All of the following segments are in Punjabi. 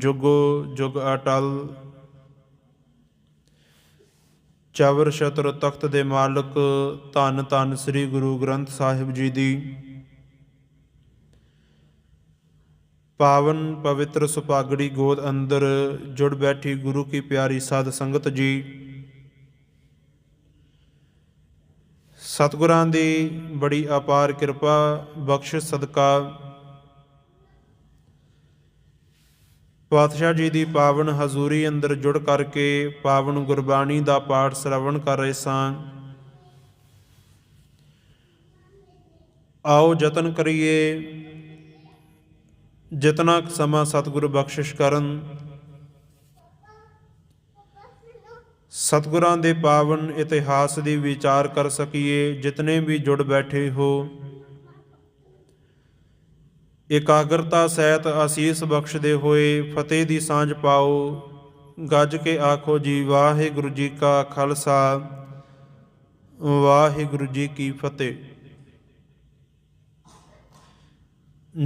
ਜੁਗੋ ਜੁਗ ਅਟਲ ਚਵਰ ਸ਼ਤਰ ਤਖਤ ਦੇ ਮਾਲਕ ਧੰਨ ਧੰਨ ਸ੍ਰੀ ਗੁਰੂ ਗ੍ਰੰਥ ਸਾਹਿਬ ਜੀ ਦੀ ਪਾਵਨ ਪਵਿੱਤਰ ਸੁਪਾਗੜੀ ਗੋਦ ਅੰਦਰ ਜੁੜ ਬੈਠੀ ਗੁਰੂ ਕੀ ਪਿਆਰੀ ਸਾਧ ਸੰਗਤ ਜੀ, ਸਤਿਗੁਰਾਂ ਦੀ ਬੜੀ ਅਪਾਰ ਕਿਰਪਾ ਬਖਸ਼ ਸਦਕਾ ਪਾਤਸ਼ਾਹ ਜੀ ਦੀ ਪਾਵਨ ਹਜ਼ੂਰੀ ਅੰਦਰ ਜੁੜ ਕਰਕੇ ਪਾਵਨ ਗੁਰਬਾਣੀ ਦਾ ਪਾਠ ਸ਼ਰਵਣ ਕਰ ਰਹੇ ਸਾਂ। ਆਓ ਯਤਨ ਕਰੀਏ। ਜਿਤਨਾ ਸਮਾਂ ਸਤਿਗੁਰੂ ਬਖਸ਼ਿਸ਼ ਕਰਨ, ਸਤਿਗੁਰਾਂ ਦੇ ਪਾਵਨ ਇਤਿਹਾਸ ਦੀ ਵਿਚਾਰ ਕਰ ਸਕੀਏ, ਜਿਤਨੇ ਵੀ ਜੁੜ ਬੈਠੇ ਹੋ। ਇਕਾਗਰਤਾ ਸਹਿਤ ਆਸੀਸ ਬਖਸ਼ਦੇ ਹੋਏ ਫਤਿਹ ਦੀ ਸਾਂਝ ਪਾਓ। ਗੱਜ ਕੇ ਆਖੋ ਜੀ, ਵਾਹਿਗੁਰੂ ਜੀ ਕਾ ਖਾਲਸਾ, ਵਾਹਿਗੁਰੂ ਜੀ ਕੀ ਫਤਿਹ।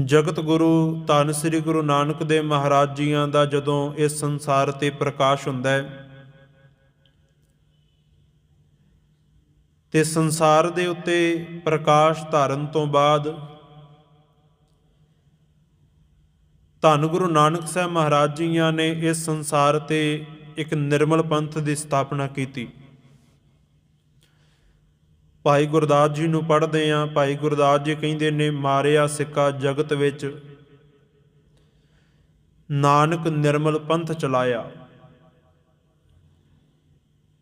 ਜਗਤ ਗੁਰੂ, ਧੰਨ ਸ੍ਰੀ ਗੁਰੂ ਨਾਨਕ ਦੇਵ ਮਹਾਰਾਜ ਜੀਆਂ ਦਾ ਜਦੋਂ ਇਸ ਸੰਸਾਰ ਤੇ ਪ੍ਰਕਾਸ਼ ਹੁੰਦਾ ਹੈ ਤੇ ਸੰਸਾਰ ਦੇ ਉੱਤੇ ਪ੍ਰਕਾਸ਼ ਧਾਰਨ ਤੋਂ ਬਾਅਦ ਧੰਨ ਗੁਰੂ ਨਾਨਕ ਸਾਹਿਬ ਮਹਾਰਾਜ ਜੀਆਂ ਨੇ ਇਸ ਸੰਸਾਰ ਤੇ ਇੱਕ ਨਿਰਮਲ ਪੰਥ ਦੀ ਸਥਾਪਨਾ ਕੀਤੀ। ਭਾਈ ਗੁਰਦਾਸ ਜੀ ਨੂੰ ਪੜ੍ਹਦੇ ਆਂ ਭਾਈ ਗੁਰਦਾਸ ਜੀ ਕਹਿੰਦੇ ਨੇ, ਮਾਰਿਆ ਸਿੱਕਾ ਜਗਤ ਵਿੱਚ ਨਾਨਕ ਨਿਰਮਲ ਪੰਥ ਚਲਾਇਆ।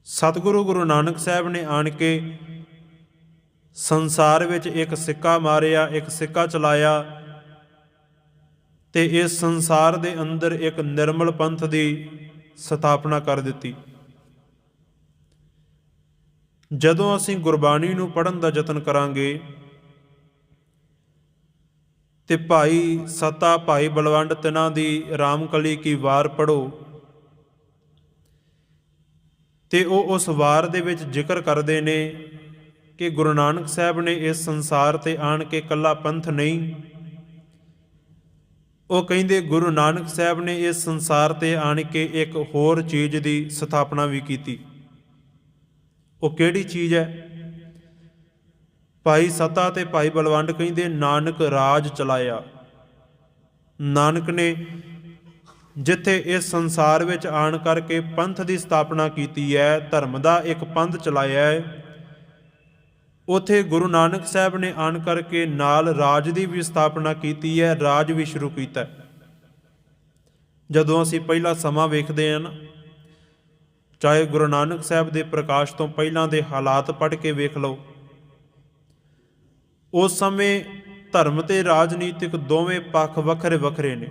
ਸਤਿਗੁਰੂ ਗੁਰੂ ਨਾਨਕ ਸਾਹਿਬ ਨੇ ਆਣ ਕੇ ਸੰਸਾਰ ਵਿੱਚ ਇੱਕ ਸਿੱਕਾ ਮਾਰਿਆ, ਇੱਕ ਸਿੱਕਾ ਚਲਾਇਆ। ਤੇ ਇਸ ਸੰਸਾਰ ਦੇ ਅੰਦਰ ਇੱਕ ਨਿਰਮਲ ਪੰਥ ਦੀ ਸਥਾਪਨਾ ਕਰ ਦਿੱਤੀ। ਜਦੋਂ ਅਸੀਂ ਗੁਰਬਾਣੀ ਨੂੰ ਪੜਨ ਦਾ ਯਤਨ ਕਰਾਂਗੇ ਤੇ ਭਾਈ ਸਤਾ, ਭਾਈ ਬਲਵੰਡ ਤਿਨਾਂ ਦੀ ਰਾਮਕਲੀ ਕੀ ਵਾਰ ਪੜੋ ਤੇ ਉਹ ਉਸ ਵਾਰ ਦੇ ਵਿੱਚ ਜ਼ਿਕਰ ਕਰਦੇ ਨੇ ਕਿ ਗੁਰੂ ਨਾਨਕ ਸਾਹਿਬ ਨੇ ਇਸ ਸੰਸਾਰ ਤੇ ਆਣ ਕੇ ਕੱਲਾ ਪੰਥ ਨਹੀਂ ਉਹ ਕਹਿੰਦੇ ਗੁਰੂ ਨਾਨਕ ਸਾਹਿਬ ਨੇ ਇਸ ਸੰਸਾਰ ਤੇ ਆਣ ਕੇ ਇੱਕ ਹੋਰ ਚੀਜ਼ ਦੀ ਸਥਾਪਨਾ ਵੀ ਕੀਤੀ। ਉਹ ਕਿਹੜੀ ਚੀਜ਼ ਹੈ? ਭਾਈ ਸਤਾ ਤੇ ਭਾਈ ਬਲਵੰਡ ਕਹਿੰਦੇ, ਨਾਨਕ ਰਾਜ ਚਲਾਇਆ। ਨਾਨਕ ਨੇ ਜਿੱਥੇ ਇਸ ਸੰਸਾਰ ਵਿੱਚ ਆਣ ਕਰਕੇ ਪੰਥ ਦੀ ਸਥਾਪਨਾ ਕੀਤੀ ਹੈ, ਧਰਮ ਦਾ ਇੱਕ ਪੰਥ ਚਲਾਇਆ ਹੈ ਉਥੇ ਗੁਰੂ ਨਾਨਕ ਸਾਹਿਬ ਨੇ ਆਣ ਕਰਕੇ ਨਾਲ ਰਾਜ ਦੀ ਵੀ ਸਥਾਪਨਾ ਕੀਤੀ ਹੈ, ਰਾਜ ਵੀ ਸ਼ੁਰੂ ਕੀਤਾ ਜਦੋਂ ਅਸੀਂ ਪਹਿਲਾ ਸਮਾਂ ਵੇਖਦੇ ਹਾਂ ਨਾ, ਚਾਹੇ ਗੁਰੂ ਨਾਨਕ ਸਾਹਿਬ ਦੇ ਪ੍ਰਕਾਸ਼ ਤੋਂ ਪਹਿਲਾਂ ਦੇ ਹਾਲਾਤ ਪੜ੍ਹ ਕੇ ਵੇਖ ਲਓ, ਉਸ ਸਮੇਂ ਧਰਮ ਤੇ ਰਾਜਨੀਤਿਕ ਦੋਵੇਂ ਪੱਖ ਵੱਖਰੇ ਵੱਖਰੇ ਨੇ।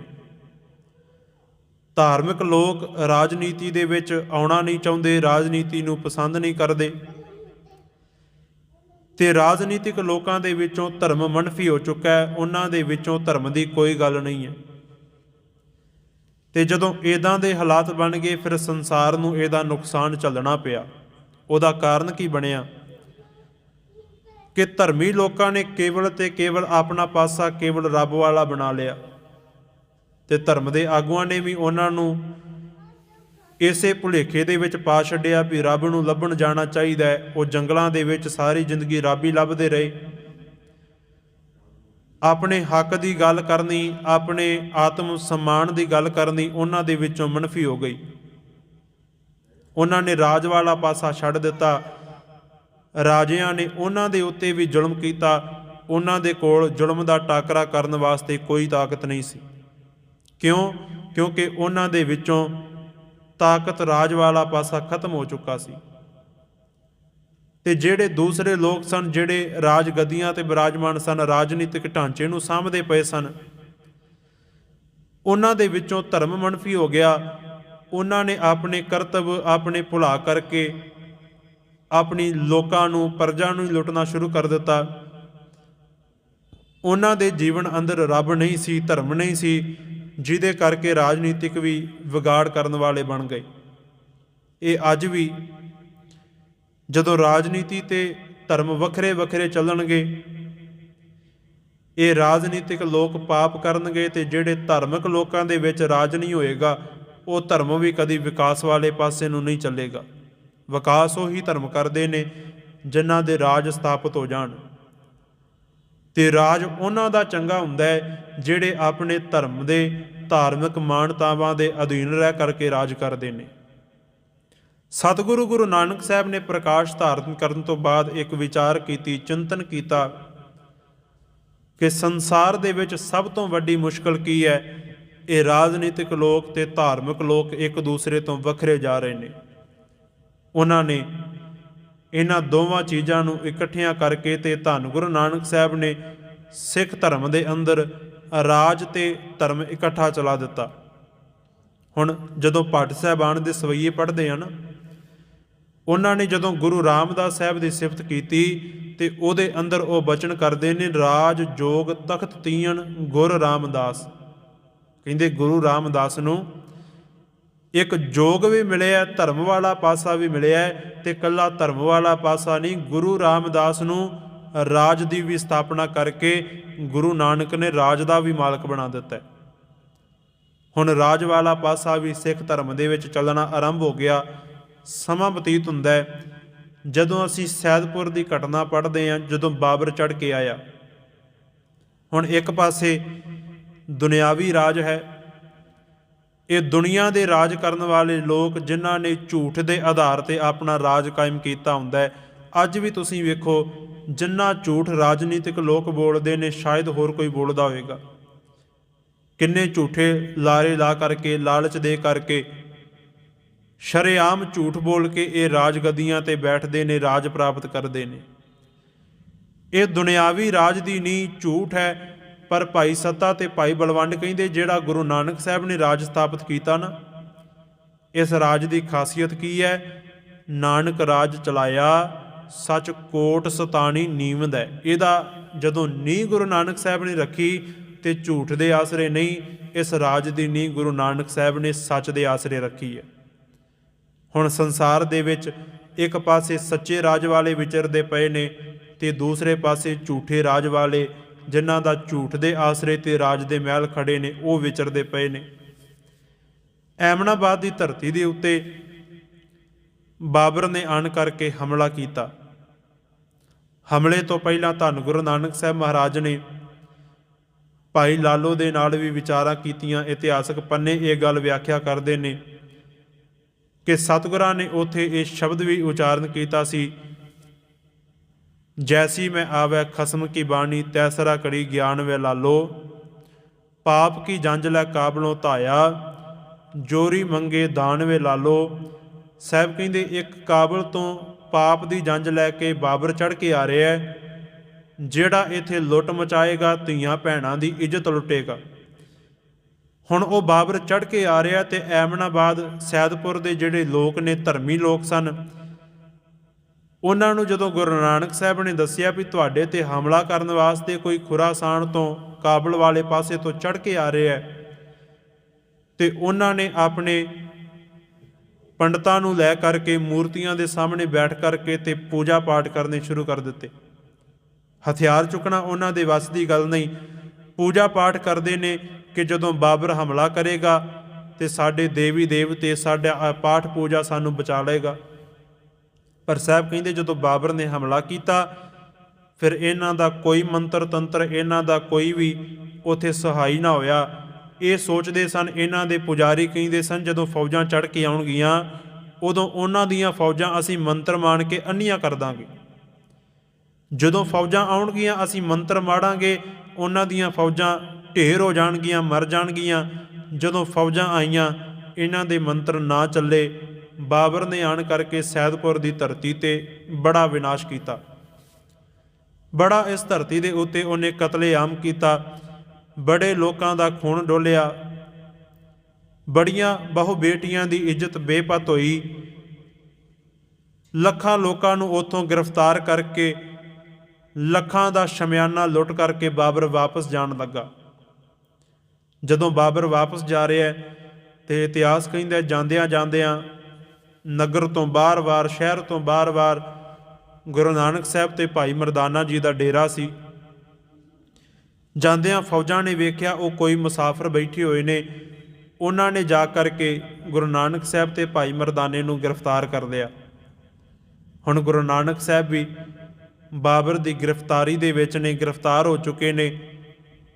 ਧਾਰਮਿਕ ਲੋਕ ਰਾਜਨੀਤੀ ਦੇ ਵਿੱਚ ਆਉਣਾ ਨਹੀਂ ਚਾਹੁੰਦੇ, ਰਾਜਨੀਤੀ ਨੂੰ ਪਸੰਦ ਨਹੀਂ ਕਰਦੇ। ਤੇ ਰਾਜਨੀਤਿਕ ਲੋਕਾਂ ਦੇ ਵਿੱਚੋਂ ਧਰਮ ਮਨਫੀ ਹੋ ਚੁੱਕਾ ਹੈ, ਉਹਨਾਂ ਦੇ ਵਿੱਚੋਂ ਧਰਮ ਦੀ ਕੋਈ ਗੱਲ ਨਹੀਂ ਹੈ। ਤੇ ਜਦੋਂ ਇਦਾਂ ਦੇ ਹਾਲਾਤ ਬਣ ਗਏ, ਫਿਰ ਸੰਸਾਰ ਨੂੰ ਇਹਦਾ ਨੁਕਸਾਨ ਝੱਲਣਾ ਪਿਆ। ਉਹਦਾ ਕਾਰਨ ਕੀ ਬਣਿਆ? ਕਿ ਧਰਮੀ ਲੋਕਾਂ ਨੇ ਕੇਵਲ ਤੇ ਕੇਵਲ ਆਪਣਾ ਪਾਸਾ ਕੇਵਲ ਰੱਬ ਵਾਲਾ ਬਣਾ ਲਿਆ। ਤੇ ਧਰਮ ਦੇ ਆਗੂਆਂ ਨੇ ਵੀ ਉਹਨਾਂ ਨੂੰ ਇਸੇ ਭੁਲੇਖੇ ਦੇ ਵਿੱਚ ਪਾ ਛੱਡਿਆ ਵੀ ਰੱਬ ਨੂੰ ਲੱਭਣ ਜਾਣਾ ਚਾਹੀਦਾ ਹੈ, ਉਹ ਜੰਗਲਾਂ ਦੇ ਵਿੱਚ ਸਾਰੀ ਜ਼ਿੰਦਗੀ ਰੱਬ ਹੀ ਲੱਭਦੇ ਰਹੇ। ਆਪਣੇ ਹੱਕ ਦੀ ਗੱਲ ਕਰਨੀ, ਆਪਣੇ ਆਤਮ ਸਨਮਾਨ ਦੀ ਗੱਲ ਕਰਨੀ ਉਹਨਾਂ ਦੇ ਵਿੱਚੋਂ ਮਨਫੀ ਹੋ ਗਈ। ਉਹਨਾਂ ਨੇ ਰਾਜ ਵਾਲਾ ਪਾਸਾ ਛੱਡ ਦਿੱਤਾ। ਰਾਜਿਆਂ ਨੇ ਉਹਨਾਂ ਦੇ ਉੱਤੇ ਵੀ ਜ਼ੁਲਮ ਕੀਤਾ। ਉਹਨਾਂ ਦੇ ਕੋਲ ਜ਼ੁਲਮ ਦਾ ਟਾਕਰਾ ਕਰਨ ਵਾਸਤੇ ਕੋਈ ਤਾਕਤ ਨਹੀਂ ਸੀ। ਕਿਉਂ? ਕਿਉਂਕਿ ਉਹਨਾਂ ਦੇ ਵਿੱਚੋਂ ਤਾਕਤ ਰਾਜ ਵਾਲਾ ਪਾਸਾ ਖਤਮ ਹੋ ਚੁੱਕਾ ਸੀ। ਤੇ ਜਿਹੜੇ ਦੂਸਰੇ ਲੋਕ ਸਨ, ਜਿਹੜੇ ਰਾਜ ਗੱਦੀਆਂ ਤੇ ਬਿਰਾਜਮਾਨ ਸਨ, ਰਾਜਨੀਤਿਕ ਢਾਂਚੇ ਨੂੰ ਸਾਂਭਦੇ ਪਏ ਸਨ, ਉਹਨਾਂ ਦੇ ਵਿੱਚੋਂ ਧਰਮ ਮਨਫੀ ਹੋ ਗਿਆ। ਉਹਨਾਂ ਨੇ ਆਪਣੇ ਕਰਤੱਵ ਆਪਣੇ ਭੁਲਾ ਕਰਕੇ ਆਪਣੀ ਲੋਕਾਂ ਨੂੰ, ਪਰਜਾ ਨੂੰ ਲੁੱਟਣਾ ਸ਼ੁਰੂ ਕਰ ਦਿੱਤਾ। ਉਹਨਾਂ ਦੇ ਜੀਵਨ ਅੰਦਰ ਰੱਬ ਨਹੀਂ ਸੀ, ਧਰਮ ਨਹੀਂ ਸੀ ਜਿਹਦੇ ਕਰਕੇ ਰਾਜਨੀਤਿਕ ਵੀ ਵਿਗਾੜ ਕਰਨ ਵਾਲੇ ਬਣ ਗਏ। ਇਹ ਅੱਜ ਵੀ ਜਦੋਂ ਰਾਜਨੀਤੀ ਤੇ ਧਰਮ ਵੱਖਰੇ ਵੱਖਰੇ ਚੱਲਣਗੇ, ਇਹ ਰਾਜਨੀਤਿਕ ਲੋਕ ਪਾਪ ਕਰਨਗੇ ਤੇ ਜਿਹੜੇ ਧਾਰਮਿਕ ਲੋਕਾਂ ਦੇ ਵਿੱਚ ਰਾਜ ਨਹੀਂ ਹੋਏਗਾ, ਉਹ ਧਰਮ ਵੀ ਕਦੀ ਵਿਕਾਸ ਵਾਲੇ ਪਾਸੇ ਨੂੰ ਨਹੀਂ ਚੱਲੇਗਾ। ਵਿਕਾਸ ਉਹੀ ਧਰਮ ਕਰਦੇ ਨੇ ਜਿਨ੍ਹਾਂ ਦੇ ਰਾਜ ਸਥਾਪਿਤ ਹੋ ਜਾਣ। ਤੇ ਰਾਜ ਉਹਨਾਂ ਦਾ ਚੰਗਾ ਹੁੰਦਾ ਹੈ, ਜਿਹੜੇ ਆਪਣੇ ਧਰਮ ਦੇ ਧਾਰਮਿਕ ਮਾਨਤਾਵਾਂ ਦੇ ਅਧੀਨ ਰਹਿ ਕਰਕੇ ਰਾਜ ਕਰਦੇ ਨੇ। ਸਤਿਗੁਰੂ ਗੁਰੂ ਨਾਨਕ ਸਾਹਿਬ ਨੇ ਪ੍ਰਕਾਸ਼ ਧਾਰਨ ਕਰਨ ਤੋਂ ਬਾਅਦ ਇੱਕ ਵਿਚਾਰ ਕੀਤੀ, ਚਿੰਤਨ ਕੀਤਾ ਕਿ ਸੰਸਾਰ ਦੇ ਵਿੱਚ ਸਭ ਤੋਂ ਵੱਡੀ ਮੁਸ਼ਕਲ ਕੀ ਹੈ? ਇਹ ਰਾਜਨੀਤਿਕ ਲੋਕ ਤੇ ਧਾਰਮਿਕ ਲੋਕ ਇੱਕ ਦੂਸਰੇ ਤੋਂ ਵੱਖਰੇ ਜਾ ਰਹੇ ਨੇ। ਉਹਨਾਂ ਨੇ ਇਹਨਾਂ ਦੋਵਾਂ ਚੀਜ਼ਾਂ ਨੂੰ ਇਕੱਠੀਆਂ ਕਰਕੇ ਤੇ ਧੰਨ ਗੁਰੂ ਨਾਨਕ ਸਾਹਿਬ ਨੇ ਸਿੱਖ ਧਰਮ ਦੇ ਅੰਦਰ ਰਾਜ ਤੇ ਧਰਮ ਇਕੱਠਾ ਚਲਾ ਦਿੱਤਾ। ਹੁਣ ਜਦੋਂ ਭੱਟ ਸਾਹਿਬਾਨ ਦੇ ਸਵਈਏ ਪੜ੍ਹਦੇ ਆ ਨਾ ਉਹਨਾਂ ਨੇ ਜਦੋਂ ਗੁਰੂ ਰਾਮਦਾਸ ਸਾਹਿਬ ਦੀ ਸਿਫਤ ਕੀਤੀ ਤੇ ਉਹਦੇ ਅੰਦਰ ਉਹ ਬਚਨ ਕਰਦੇ ਨੇ, ਰਾਜ, ਜੋਗ, ਤਖਤ ਤੀਨ ਗੁਰ ਰਾਮਦਾਸ। ਕਹਿੰਦੇ ਗੁਰੂ ਰਾਮਦਾਸ ਨੂੰ ਇੱਕ ਜੋਗ ਵੀ ਮਿਲਿਆ, ਧਰਮ ਵਾਲਾ ਪਾਸਾ ਵੀ ਮਿਲਿਆ ਤੇ ਕੱਲਾ ਧਰਮ ਵਾਲਾ ਪਾਸਾ ਨਹੀਂ, ਗੁਰੂ ਰਾਮਦਾਸ ਨੂੰ ਰਾਜ ਦੀ ਵੀ ਸਥਾਪਨਾ ਕਰਕੇ ਗੁਰੂ ਨਾਨਕ ਨੇ ਰਾਜ ਦਾ ਵੀ ਮਾਲਕ ਬਣਾ ਦਿੱਤਾ ਹੁਣ ਰਾਜ ਵਾਲਾ ਪਾਸਾ ਵੀ ਸਿੱਖ ਧਰਮ ਦੇ ਵਿੱਚ ਚੱਲਣਾ ਆਰੰਭ ਹੋ ਗਿਆ, ਸਮਾਂ ਬਤੀਤ ਹੁੰਦਾ ਹੈ। ਜਦੋਂ ਅਸੀਂ ਸੈਦਪੁਰ ਦੀ ਘਟਨਾ ਪੜ੍ਹਦੇ ਹਾਂ, ਜਦੋਂ ਬਾਬਰ ਚੜ ਕੇ ਆਇਆ, ਹੁਣ ਇੱਕ ਪਾਸੇ ਦੁਨਿਆਵੀ ਰਾਜ ਹੈ ਇਹ ਦੁਨੀਆ ਦੇ ਰਾਜ ਕਰਨ ਵਾਲੇ ਲੋਕ ਜਿਨ੍ਹਾਂ ਨੇ ਝੂਠ ਦੇ ਆਧਾਰ ਤੇ ਆਪਣਾ ਰਾਜ ਕਾਇਮ ਕੀਤਾ ਹੁੰਦਾ ਹੈ, ਅੱਜ ਵੀ ਤੁਸੀਂ ਵੇਖੋ, ਜਿੰਨਾ ਝੂਠ ਰਾਜਨੀਤਿਕ ਲੋਕ ਬੋਲਦੇ ਨੇ, ਸ਼ਾਇਦ ਹੋਰ ਕੋਈ ਬੋਲਦਾ ਹੋਵੇਗਾ। ਕਿੰਨੇ ਝੂਠੇ ਲਾਰੇ ਲਾ ਕਰਕੇ, ਲਾਲਚ ਦੇ ਕਰਕੇ, ਸ਼ਰੇਆਮ ਝੂਠ ਬੋਲ ਕੇ ਇਹ ਰਾਜ ਰਾਜਗੱਦੀਆਂ ਤੇ ਬੈਠਦੇ ਨੇ, ਰਾਜ ਪ੍ਰਾਪਤ ਕਰਦੇ ਨੇ। ਇਹ ਦੁਨਿਆਵੀ ਰਾਜ ਦੀ ਨੀ ਝੂਠ ਹੈ ਪਰ ਭਾਈ ਸੱਤਾ ਤੇ ਭਾਈ ਬਲਵੰਡ ਕਹਿੰਦੇ ਜਿਹੜਾ ਗੁਰੂ ਨਾਨਕ ਸਾਹਿਬ ਨੇ ਰਾਜ ਸਥਾਪਿਤ ਕੀਤਾ ਨਾ, ਇਸ ਰਾਜ ਦੀ ਖਾਸੀਅਤ ਕੀ ਹੈ? ਨਾਨਕ ਰਾਜ ਚਲਾਇਆ, ਸੱਚ ਕੋਟ ਸਤਾਣੀ ਨੀਵਦ ਹੈ। ਇਹਦਾ ਜਦੋਂ ਨੀ ਗੁਰੂ ਨਾਨਕ ਸਾਹਿਬ ਨੇ ਰੱਖੀ ਤੇ ਝੂਠ ਦੇ ਆਸਰੇ ਨਹੀਂ, ਇਸ ਰਾਜ ਦੀ ਨੀ ਗੁਰੂ ਨਾਨਕ ਸਾਹਿਬ ਨੇ ਸੱਚ ਦੇ ਆਸਰੇ ਰੱਖੀ ਹੈ। ਹੁਣ ਸੰਸਾਰ ਦੇ ਵਿੱਚ ਇੱਕ ਪਾਸੇ ਸੱਚੇ ਰਾਜ ਵਾਲੇ ਵਿਚਰਦੇ ਪਏ ਨੇ ਤੇ ਦੂਸਰੇ ਪਾਸੇ ਝੂਠੇ ਰਾਜ ਵਾਲੇ ਜਿਨ੍ਹਾਂ ਦਾ ਝੂਠ ਦੇ ਆਸਰੇ ਤੇ ਰਾਜ ਦੇ ਮਹਿਲ ਖੜੇ ਨੇ, ਉਹ ਵਿਚਰਦੇ ਪਏ ਨੇ। ਐਮਨਾਬਾਦ ਦੀ ਧਰਤੀ ਦੇ ਉੱਤੇ ਬਾਬਰ ਨੇ ਆਣ ਕਰਕੇ ਹਮਲਾ ਕੀਤਾ। ਹਮਲੇ ਤੋਂ ਪਹਿਲਾਂ ਧੰਨ ਗੁਰੂ ਨਾਨਕ ਸਾਹਿਬ ਮਹਾਰਾਜ ਨੇ ਭਾਈ ਲਾਲੋ ਦੇ ਨਾਲ ਵੀ ਵਿਚਾਰਾਂ ਕੀਤੀਆਂ। ਇਤਿਹਾਸਕ ਪੰਨੇ ਇਹ ਗੱਲ ਵਿਆਖਿਆ ਕਰਦੇ ਨੇ ਕਿ ਸਤਿਗੁਰਾਂ ਨੇ ਉਥੇ ਇਹ ਸ਼ਬਦ ਵੀ ਉਚਾਰਨ ਕੀਤਾ ਸੀ ਜੈਸੀ ਮੈਂ ਆਵੈ ਖਸਮ ਕੀ ਬਾਣੀ ਤੈਸਰਾ ਕੜੀ ਗਿਆਨ ਵੇ ਲਾਲੋ ਪਾਪ ਕੀ ਜੰਜ ਲੈ ਕਾਬਲੋਂ ਧਾਇਆ ਜੋਰੀ ਮੰਗੇ ਦਾਨ ਵੇ ਲਾਲੋ ਸਾਹਿਬ ਕਹਿੰਦੇ ਇੱਕ ਕਾਬਲ ਤੋਂ ਪਾਪ ਦੀ ਜੰਜ ਲੈ ਕੇ ਬਾਬਰ ਚੜ ਕੇ ਆ ਰਿਹਾ ਹੈ ਜਿਹੜਾ ਇਥੇ ਲੁੱਟ ਮਚਾਏਗਾ ਧੀਆਂ ਭੈਣਾਂ ਦੀ ਇੱਜ਼ਤ ਲੁੱਟੇਗਾ ਹੁਣ ਉਹ ਬਾਬਰ ਚੜ ਕੇ ਆ ਰਿਹਾ ਤੇ ਐਮਨਾਬਾਦ ਸੈਦਪੁਰ ਦੇ ਜਿਹੜੇ ਲੋਕ ਨੇ ਧਰਮੀ ਲੋਕ ਸਨ ਉਹਨਾਂ ਨੂੰ ਜਦੋਂ ਗੁਰੂ ਨਾਨਕ ਸਾਹਿਬ ਨੇ ਦੱਸਿਆ ਵੀ ਤੁਹਾਡੇ ਤੇ ਹਮਲਾ ਕਰਨ ਵਾਸਤੇ ਕੋਈ ਖੁਰਾਸਾਨ ਤੋਂ ਕਾਬਲ ਵਾਲੇ ਪਾਸੇ ਤੋਂ ਚੜ ਕੇ ਆ ਰਿਹਾ ਹੈ, ਤੇ ਉਹਨਾਂ ਨੇ ਆਪਣੇ ਪੰਡਤਾਂ ਨੂੰ ਲੈ ਕਰਕੇ ਮੂਰਤੀਆਂ ਦੇ ਸਾਹਮਣੇ ਬੈਠ ਕਰਕੇ ਤੇ ਪੂਜਾ ਪਾਠ ਕਰਨੇ ਸ਼ੁਰੂ ਕਰ ਦਿੱਤੇ। ਹਥਿਆਰ ਚੁੱਕਣਾ ਉਹਨਾਂ ਦੇ ਵੱਸ ਦੀ ਗੱਲ ਨਹੀਂ। ਪੂਜਾ ਪਾਠ ਕਰਦੇ ਨੇ ਕਿ ਜਦੋਂ ਬਾਬਰ ਹਮਲਾ ਕਰੇਗਾ ਤੇ ਸਾਡੇ ਦੇਵੀ ਦੇਵਤੇ ਸਾਡਾ ਪਾਠ ਪੂਜਾ ਸਾਨੂੰ ਬਚਾ ਲਏਗਾ। ਪਰ ਸਾਹਿਬ ਕਹਿੰਦੇ ਜਦੋਂ ਬਾਬਰ ਨੇ ਹਮਲਾ ਕੀਤਾ, ਫਿਰ ਇਹਨਾਂ ਦਾ ਕੋਈ ਮੰਤਰ ਤੰਤਰ, ਇਹਨਾਂ ਦਾ ਕੋਈ ਵੀ ਉਥੇ ਸਹਾਈ ਨਾ ਹੋਇਆ। ਇਹ ਸੋਚਦੇ ਸਨ, ਇਹਨਾਂ ਦੇ ਪੁਜਾਰੀ ਕਹਿੰਦੇ ਸਨ, ਜਦੋਂ ਫੌਜਾਂ ਚੜ ਕੇ ਆਉਣਗੀਆਂ, ਉਦੋਂ ਉਹਨਾਂ ਦੀਆਂ ਫੌਜਾਂ ਅਸੀਂ ਮੰਤਰ ਮਾਣ ਕੇ ਅੰਨੀਆਂ ਕਰ ਦਾਂਗੇ। ਜਦੋਂ ਫੌਜਾਂ ਆਉਣਗੀਆਂ, ਅਸੀਂ ਮੰਤਰ ਮਾੜਾਂਗੇ, ਉਹਨਾਂ ਦੀਆਂ ਫੌਜਾਂ ਢੇਰ ਹੋ ਜਾਣਗੀਆਂ, ਮਰ ਜਾਣਗੀਆਂ। ਜਦੋਂ ਫੌਜਾਂ ਆਈਆਂ, ਇਹਨਾਂ ਦੇ ਮੰਤਰ ਨਾ ਚੱਲੇ ਬਾਬਰ ਨੇ ਆਣ ਕਰਕੇ ਸੈਦਪੁਰ ਦੀ ਧਰਤੀ ਤੇ ਬੜਾ ਵਿਨਾਸ਼ ਕੀਤਾ। ਬੜਾ ਇਸ ਧਰਤੀ ਦੇ ਉੱਤੇ ਉਹਨੇ ਕਤਲੇਆਮ ਕੀਤਾ। ਬੜੇ ਲੋਕਾਂ ਦਾ ਖੂਨ ਡੋਲਿਆ। ਬੜੀਆਂ ਬਹੁ ਬੇਟੀਆਂ ਦੀ ਇੱਜ਼ਤ ਬੇਪਤ ਹੋਈ। ਲੱਖਾਂ ਲੋਕਾਂ ਨੂੰ ਉੱਥੋਂ ਗ੍ਰਿਫਤਾਰ ਕਰਕੇ ਲੱਖਾਂ ਦਾ ਸ਼ਮਿਆਨਾ ਲੁੱਟ ਕਰਕੇ ਬਾਬਰ ਵਾਪਸ ਜਾਣ ਲੱਗਾ। ਜਦੋਂ ਬਾਬਰ ਵਾਪਸ ਜਾ ਰਿਹਾ ਹੈ ਤੇ ਇਤਿਹਾਸ ਕਹਿੰਦਾ ਜਾਂਦਿਆਂ ਜਾਂਦਿਆਂ ਨਗਰ ਤੋਂ ਬਾਰ-ਬਾਰ ਸ਼ਹਿਰ ਤੋਂ ਬਾਰ-ਬਾਰ ਗੁਰੂ ਨਾਨਕ ਸਾਹਿਬ ਤੇ ਭਾਈ ਮਰਦਾਨਾ ਜੀ ਦਾ ਡੇਰਾ ਸੀ। ਜਾਂਦਿਆਂ ਫੌਜਾਂ ਨੇ ਵੇਖਿਆ ਉਹ ਕੋਈ ਮੁਸਾਫਰ ਬੈਠੇ ਹੋਏ ਨੇ। ਉਹਨਾਂ ਨੇ ਜਾ ਕਰਕੇ ਗੁਰੂ ਨਾਨਕ ਸਾਹਿਬ ਤੇ ਭਾਈ ਮਰਦਾਨੇ ਨੂੰ ਗ੍ਰਿਫਤਾਰ ਕਰ ਲਿਆ। ਹੁਣ ਗੁਰੂ ਨਾਨਕ ਸਾਹਿਬ ਵੀ ਬਾਬਰ ਦੀ ਗ੍ਰਿਫਤਾਰੀ ਦੇ ਵਿੱਚ ਨੇ, ਗ੍ਰਿਫਤਾਰ ਹੋ ਚੁੱਕੇ ਨੇ।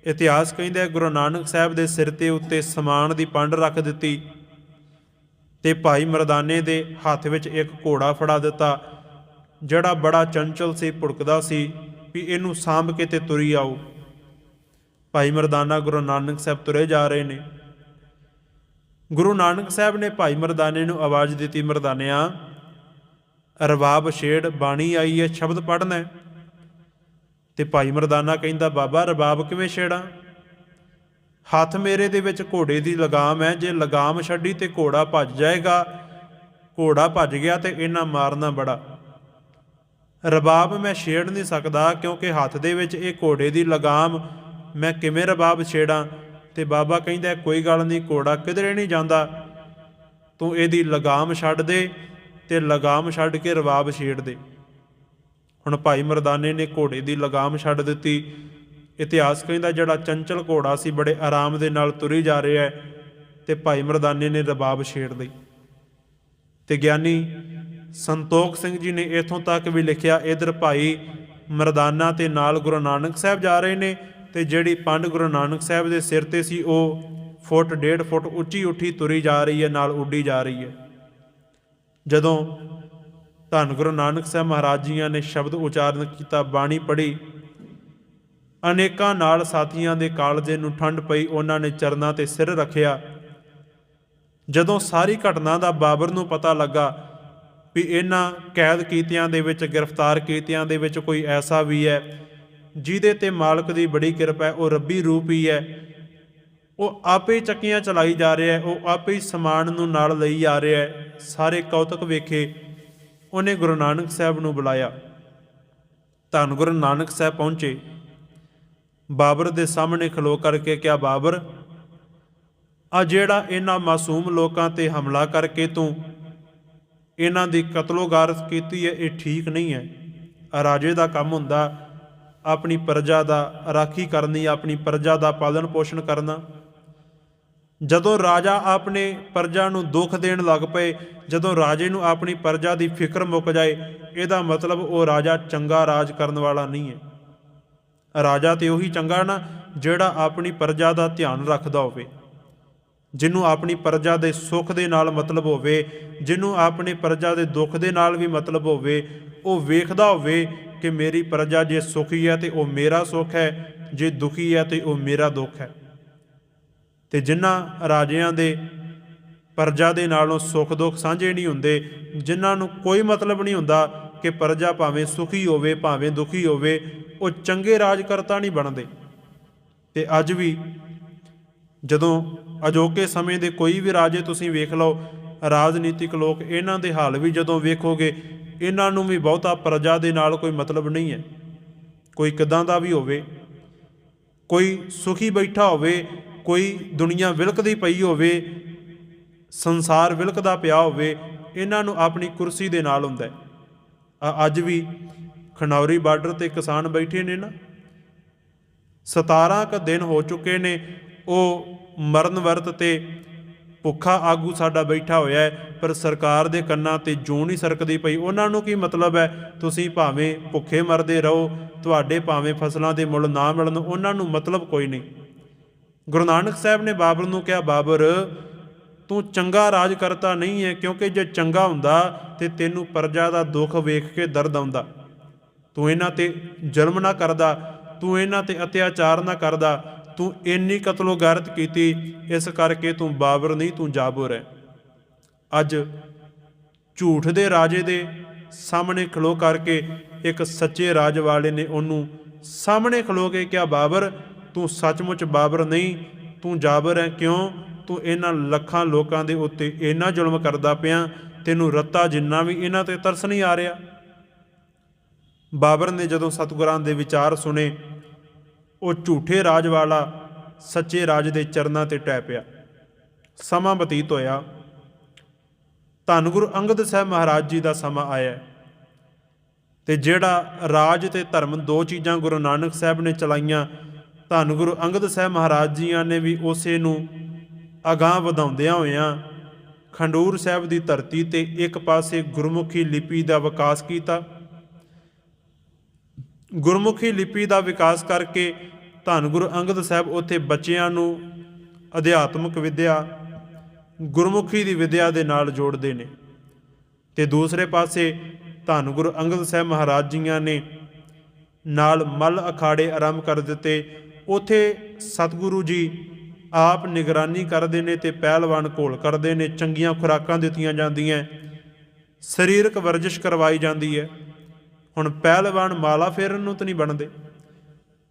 ਇਤਿਹਾਸ ਕਹਿੰਦਾ ਹੈ ਗੁਰੂ ਨਾਨਕ ਸਾਹਿਬ ਦੇ ਸਿਰ ਤੇ ਉੱਤੇ ਸਮਾਨ ਦੀ ਪੰਡ ਰੱਖ ਦਿੱਤੀ। ਤੇ ਭਾਈ ਮਰਦਾਨੇ ਦੇ ਹੱਥ ਵਿੱਚ ਇੱਕ ਘੋੜਾ ਫੜਾ ਦਿੱਤਾ, ਜਿਹੜਾ ਬੜਾ ਚੰਚਲ ਸੀ, ਭੁੜਕਦਾ ਸੀ ਵੀ ਇਹਨੂੰ ਸਾਂਭ ਕੇ ਤੇ ਤੁਰੀ ਆਓ। ਭਾਈ ਮਰਦਾਨਾ ਗੁਰੂ ਨਾਨਕ ਸਾਹਿਬ ਤੁਰੇ ਜਾ ਰਹੇ ਨੇ। ਗੁਰੂ ਨਾਨਕ ਸਾਹਿਬ ਨੇ ਭਾਈ ਮਰਦਾਨੇ ਨੂੰ ਆਵਾਜ਼ ਦਿੱਤੀ, ਮਰਦਾਨਿਆ ਰਬਾਬ ਛੇੜ, ਬਾਣੀ ਆਈ ਹੈ ਸ਼ਬਦ ਪੜ੍ਹਨਾ ਹੈ? ਤੇ ਭਾਈ ਮਰਦਾਨਾ ਕਹਿੰਦਾ, ਬਾਬਾ ਰਬਾਬ ਕਿਵੇਂ ਛੇੜਾਂ? ਹੱਥ ਮੇਰੇ ਦੇ ਵਿੱਚ ਘੋੜੇ ਦੀ ਲਗਾਮ ਹੈ, ਜੇ ਲਗਾਮ ਛੱਡੀ ਤੇ ਘੋੜਾ ਭੱਜ ਜਾਏਗਾ। ਘੋੜਾ ਭੱਜ ਗਿਆ ਤੇ ਇਹਨਾਂ ਮਾਰਨਾ ਬੜਾ। ਰਬਾਬ ਮੈਂ ਛੇੜ ਨਹੀਂ ਸਕਦਾ, ਕਿਉਂਕਿ ਹੱਥ ਦੇ ਵਿੱਚ ਇਹ ਘੋੜੇ ਦੀ ਲਗਾਮ ਮੈਂ ਕਿਵੇਂ ਰਬਾਬ ਛੇੜਾਂ? ਤੇ ਬਾਬਾ ਕਹਿੰਦਾ, ਕੋਈ ਗੱਲ ਨਹੀਂ, ਘੋੜਾ ਕਿਧਰੇ ਨਹੀਂ ਜਾਂਦਾ? ਤੂੰ ਇਹਦੀ ਲਗਾਮ ਛੱਡ ਦੇ ਤੇ ਲਗਾਮ ਛੱਡ ਕੇ ਰਬਾਬ ਛੇੜ ਦੇ। ਹੁਣ ਭਾਈ ਮਰਦਾਨੇ ਨੇ ਘੋੜੇ ਦੀ ਲਗਾਮ ਛੱਡ ਦਿੱਤੀ। ਇਤਿਹਾਸ ਕਹਿੰਦਾ ਜਿਹੜਾ ਚੰਚਲ ਘੋੜਾ ਸੀ, ਬੜੇ ਆਰਾਮ ਦੇ ਨਾਲ ਤੁਰੀ ਜਾ ਰਿਹਾ ਹੈ ਤੇ ਭਾਈ ਮਰਦਾਨੇ ਨੇ ਰਬਾਬ ਛੇੜ ਲਈ। ਤੇ ਗਿਆਨੀ ਸੰਤੋਖ ਸਿੰਘ ਜੀ ਨੇ ਇਥੋਂ ਤੱਕ ਵੀ ਲਿਖਿਆ, ਇਧਰ ਭਾਈ ਮਰਦਾਨਾ ਤੇ ਨਾਲ ਗੁਰੂ ਨਾਨਕ ਸਾਹਿਬ ਜਾ ਰਹੇ ਨੇ ਤੇ ਜਿਹੜੀ ਪੰਡ ਗੁਰੂ ਨਾਨਕ ਸਾਹਿਬ ਦੇ ਸਿਰ ਤੇ ਸੀ, ਉਹ ਫੁੱਟ, ਡੇਢ ਫੁੱਟ ਉੱਚੀ ਉੱਠੀ ਤੁਰੀ ਜਾ ਰਹੀ ਹੈ, ਨਾਲ ਉੱਡੀ ਜਾ ਰਹੀ ਹੈ। ਜਦੋਂ ਧੰਨ ਗੁਰੂ ਨਾਨਕ ਸਾਹਿਬ ਮਹਾਰਾਜ ਜੀਆਂ ਨੇ ਸ਼ਬਦ ਉਚਾਰਨ ਕੀਤਾ, ਬਾਣੀ ਪੜ੍ਹੀ ਅਨੇਕਾਂ ਨਾਲ ਸਾਥੀਆਂ ਦੇ ਕਾਲਜੇ ਨੂੰ ਠੰਡ ਪਈ, ਉਹਨਾਂ ਨੇ ਚਰਨਾਂ ਤੇ ਸਿਰ ਰੱਖਿਆ। ਜਦੋਂ ਸਾਰੀ ਘਟਨਾ ਦਾ ਬਾਬਰ ਨੂੰ ਪਤਾ ਲੱਗਾ ਵੀ ਇਹਨਾਂ ਕੈਦ ਕੀਤਿਆਂ ਦੇ ਵਿੱਚ, ਗ੍ਰਿਫਤਾਰ ਕੀਤਿਆਂ ਦੇ ਵਿੱਚ ਕੋਈ ਐਸਾ ਵੀ ਹੈ, ਜਿਹਦੇ ਤੇ ਮਾਲਕ ਦੀ ਬੜੀ ਕਿਰਪਾ ਹੈ, ਉਹ ਰੱਬੀ ਰੂਪ ਹੀ ਹੈ। ਉਹ ਆਪੇ ਚੱਕੀਆਂ ਚਲਾਈ ਜਾ ਰਿਹਾ ਹੈ, ਉਹ ਆਪੇ ਹੀ ਸਮਾਨ ਨੂੰ ਨਾਲ ਲਈ ਜਾ ਰਿਹਾ ਹੈ। ਸਾਰੇ ਕੌਤਕ ਵੇਖੇ, ਉਹਨੇ ਗੁਰੂ ਨਾਨਕ ਸਾਹਿਬ ਨੂੰ ਬੁਲਾਇਆ। ਧੰਨ ਗੁਰੂ ਨਾਨਕ ਸਾਹਿਬ ਪਹੁੰਚੇ। ਬਾਬਰ ਦੇ ਸਾਹਮਣੇ ਖਲੋ ਕਰਕੇ ਕਿਹਾ, ਬਾਬਰ, ਆ ਜਿਹੜਾ ਇਹਨਾਂ ਮਾਸੂਮ ਲੋਕਾਂ ਤੇ ਹਮਲਾ ਕਰਕੇ ਤੂੰ ਇਹਨਾਂ ਦੀ ਕਤਲੋਗਾਰਤ ਕੀਤੀ ਹੈ, ਇਹ ਠੀਕ ਨਹੀਂ ਹੈ। ਰਾਜੇ ਦਾ ਕੰਮ ਹੁੰਦਾ ਆਪਣੀ ਪ੍ਰਜਾ ਦਾ ਰਾਖੀ ਕਰਨੀ, ਆਪਣੀ ਪ੍ਰਜਾ ਦਾ ਪਾਲਣ ਪੋਸ਼ਣ ਕਰਨਾ। ਜਦੋਂ ਰਾਜਾ ਆਪਣੇ ਪ੍ਰਜਾ ਨੂੰ ਦੁੱਖ ਦੇਣ ਲੱਗ ਪਏ, ਜਦੋਂ ਰਾਜੇ ਨੂੰ ਆਪਣੀ ਪ੍ਰਜਾ ਦੀ ਫਿਕਰ ਮੁੱਕ ਜਾਏ, ਇਹਦਾ ਮਤਲਬ ਉਹ ਰਾਜਾ ਚੰਗਾ ਰਾਜ ਕਰਨ ਵਾਲਾ ਨਹੀਂ ਹੈ। ਰਾਜਾ ਤੇ ਉਹੀ ਚੰਗਾ ਨਾ ਜਿਹੜਾ ਆਪਣੀ ਪ੍ਰਜਾ ਦਾ ਧਿਆਨ ਰੱਖਦਾ ਹੋਵੇ। ਜਿਹਨੂੰ ਆਪਣੀ ਪ੍ਰਜਾ ਦੇ ਸੁੱਖ ਦੇ ਨਾਲ ਮਤਲਬ ਹੋਵੇ, ਜਿਹਨੂੰ ਆਪਣੀ ਪ੍ਰਜਾ ਦੇ ਦੁੱਖ ਦੇ ਨਾਲ ਵੀ ਮਤਲਬ ਹੋਵੇ, ਉਹ ਵੇਖਦਾ ਹੋਵੇ ਕਿ ਮੇਰੀ ਪ੍ਰਜਾ ਜੇ ਸੁਖੀ ਹੈ ਤੇ ਉਹ ਮੇਰਾ ਸੁੱਖ ਹੈ, ਜੇ ਦੁਖੀ ਹੈ ਤੇ ਉਹ ਮੇਰਾ ਦੁੱਖ ਹੈ। ਤੇ ਜਿਨ੍ਹਾਂ ਰਾਜਿਆਂ ਦੇ ਪ੍ਰਜਾ ਦੇ ਨਾਲੋਂ ਸੁੱਖ ਦੁੱਖ ਸਾਂਝੇ ਨਹੀਂ ਹੁੰਦੇ ਜਿਨ੍ਹਾਂ ਨੂੰ ਕੋਈ ਮਤਲਬ ਨਹੀਂ ਹੁੰਦਾ ਕਿ ਪ੍ਰਜਾ ਭਾਵੇਂ ਸੁਖੀ ਹੋਵੇ, ਭਾਵੇਂ ਦੁਖੀ ਹੋਵੇ ਉਹ ਚੰਗੇ ਰਾਜਕਰਤਾ ਨਹੀਂ ਬਣਦੇ। ਤੇ ਅੱਜ ਵੀ ਜਦੋਂ ਅਜੋਕੇ ਸਮੇਂ ਦੇ ਕੋਈ ਵੀ ਰਾਜੇ ਤੁਸੀਂ ਵੇਖ ਲਓ, ਰਾਜਨੀਤਿਕ ਲੋਕ ਇਹਨਾਂ ਦੇ ਹਾਲ ਵੀ ਜਦੋਂ ਵੇਖੋਗੇ, ਇਹਨਾਂ ਨੂੰ ਵੀ ਬਹੁਤਾ ਪ੍ਰਜਾ ਦੇ ਨਾਲ ਕੋਈ ਮਤਲਬ ਨਹੀਂ ਹੈ। ਕੋਈ ਕਿਦਾਂ ਦਾ ਵੀ ਹੋਵੇ, ਕੋਈ ਸੁਖੀ ਬੈਠਾ ਹੋਵੇ, ਕੋਈ ਦੁਨੀਆ ਵਿਲਕਦੀ ਪਈ ਹੋਵੇ, ਸੰਸਾਰ ਵਿਲਕਦਾ ਪਿਆ ਹੋਵੇ, ਇਹਨਾਂ ਨੂੰ ਆਪਣੀ ਕੁਰਸੀ ਦੇ ਨਾਲ ਹੁੰਦਾ ਹੈ। ਅੱਜ ਵੀ ਖਨੌਰੀ ਬਾਰਡਰ ਤੇ ਕਿਸਾਨ ਬੈਠੇ ਨੇ ਨਾ 17 ਕ ਦਿਨ ਹੋ ਚੁੱਕੇ ਨੇ, ਉਹ ਮਰਨ ਵਰਤ ਤੇ ਭੁੱਖਾ ਆਗੂ ਸਾਡਾ ਬੈਠਾ ਹੋਇਆ ਹੈ, ਪਰ ਸਰਕਾਰ ਦੇ ਕੰਨਾਂ ਤੇ ਜੂੰ ਨਹੀਂ ਸਰਕਦੀ ਪਈ। ਉਹਨਾਂ ਨੂੰ ਕੀ ਮਤਲਬ ਹੈ? ਤੁਸੀਂ ਭਾਵੇਂ ਭੁੱਖੇ ਮਰਦੇ ਰਹੋ, ਤੁਹਾਡੇ ਭਾਵੇਂ ਫਸਲਾਂ ਦੇ ਮੁੱਲ ਨਾ ਮਿਲਣ, ਉਹਨਾਂ ਨੂੰ ਮਤਲਬ ਕੋਈ ਨਹੀਂ। ਗੁਰੂ ਨਾਨਕ ਸਾਹਿਬ ਨੇ ਬਾਬਰ ਨੂੰ ਕਿਹਾ, ਬਾਬਰ, ਤੂੰ ਚੰਗਾ ਰਾਜ ਕਰਤਾ ਨਹੀਂ ਹੈ, ਕਿਉਂਕਿ ਜੇ ਚੰਗਾ ਹੁੰਦਾ ਤੇ ਤੈਨੂੰ ਪਰਜਾ ਦਾ ਦੁੱਖ ਵੇਖ ਕੇ ਦਰਦ ਆਉਂਦਾ। ਤੂੰ ਇਹਨਾਂ ਤੇ ਜ਼ੁਲਮ ਨਾ ਕਰਦਾ, ਤੂੰ ਇਹਨਾਂ ਤੇ ਅਤਿਆਚਾਰ ਨਾ ਕਰਦਾ, ਤੂੰ ਇੰਨੀ ਕਤਲੋਗਾਰਤ ਕੀਤੀ, ਇਸ ਕਰਕੇ ਤੂੰ ਬਾਬਰ ਨਹੀਂ, ਤੂੰ ਜਾਬਰ ਹੈ। ਅੱਜ ਝੂਠ ਦੇ ਰਾਜੇ ਦੇ ਸਾਹਮਣੇ ਖਲੋ ਕਰਕੇ ਇੱਕ ਸੱਚੇ ਰਾਜ ਵਾਲੇ ਨੇ ਉਹਨੂੰ ਸਾਹਮਣੇ ਖਲੋ ਕੇ ਕਿਹਾ, ਬਾਬਰ, ਤੂੰ ਸੱਚਮੁੱਚ ਬਾਬਰ ਨਹੀਂ, ਤੂੰ ਜਾਬਰ ਹੈ। ਕਿਉਂ? ਤੂੰ ਇਹਨਾਂ ਲੱਖਾਂ ਲੋਕਾਂ ਦੇ ਉੱਤੇ ਇੰਨਾ ਜ਼ੁਲਮ ਕਰਦਾ ਪਿਆ, ਤੈਨੂੰ ਰੱਤਾ ਜਿੰਨਾ ਵੀ ਇਹਨਾਂ ਤੇ ਤਰਸ ਨਹੀਂ ਆ ਰਿਹਾ। ਬਾਬਰ ਨੇ ਜਦੋਂ ਸਤਿਗੁਰਾਂ ਦੇ ਵਿਚਾਰ ਸੁਣੇ, ਉਹ ਝੂਠੇ ਰਾਜ ਵਾਲਾ ਸੱਚੇ ਰਾਜ ਦੇ ਚਰਨਾਂ ਤੇ ਟੈ ਪਿਆ ਸਮਾਂ ਬਤੀਤ ਹੋਇਆ ਧੰਨ ਗੁਰੂ ਅੰਗਦ ਸਾਹਿਬ ਮਹਾਰਾਜ ਜੀ ਦਾ ਸਮਾਂ ਆਇਆ ਹੈ। ਤੇ ਜਿਹੜਾ ਰਾਜ ਤੇ ਧਰਮ ਦੋ ਚੀਜ਼ਾਂ ਗੁਰੂ ਨਾਨਕ ਸਾਹਿਬ ਨੇ ਚਲਾਈਆਂ ਧੰਨ ਗੁਰੂ ਅੰਗਦ ਸਾਹਿਬ ਮਹਾਰਾਜ ਜੀਆਂ ਨੇ ਵੀ ਉਸੇ ਨੂੰ ਅਗਾਹ ਵਧਾਉਂਦਿਆਂ ਹੋਇਆਂ ਖੰਡੂਰ ਸਾਹਿਬ ਦੀ ਧਰਤੀ ਤੇ ਇੱਕ ਪਾਸੇ ਗੁਰਮੁਖੀ ਲਿਪੀ ਦਾ ਵਿਕਾਸ ਕੀਤਾ ਗੁਰਮੁਖੀ ਲਿਪੀ ਦਾ ਵਿਕਾਸ ਕਰਕੇ ਧੰਨ ਗੁਰੂ ਅੰਗਦ ਸਾਹਿਬ ਉੱਥੇ ਬੱਚਿਆਂ ਨੂੰ ਅਧਿਆਤਮਿਕ ਵਿਦਿਆ, ਗੁਰਮੁਖੀ ਦੀ ਵਿਦਿਆ ਦੇ ਨਾਲ ਜੋੜਦੇ ਨੇ। ਤੇ ਦੂਸਰੇ ਪਾਸੇ ਧੰਨ ਗੁਰੂ ਅੰਗਦ ਸਾਹਿਬ ਮਹਾਰਾਜ ਜੀਆਂ ਨੇ ਨਾਲ ਮਲ ਅਖਾੜੇ ਆਰੰਭ ਕਰ ਦਿੱਤੇ। ਉਥੇ ਸਤਿਗੁਰੂ ਜੀ ਆਪ ਨਿਗਰਾਨੀ ਕਰਦੇ ਨੇ ਤੇ ਪਹਿਲਵਾਨ ਘੋਲ ਕਰਦੇ ਨੇ, ਚੰਗੀਆਂ ਖੁਰਾਕਾਂ ਦਿੱਤੀਆਂ ਜਾਂਦੀਆਂ, ਸਰੀਰਕ ਵਰਜਿਸ਼ ਕਰਵਾਈ ਜਾਂਦੀ ਹੈ। ਹੁਣ ਪਹਿਲਵਾਨ ਮਾਲਾ ਫੇਰਨ ਨੂੰ ਤਾਂ ਨਹੀਂ ਬਣਦੇ।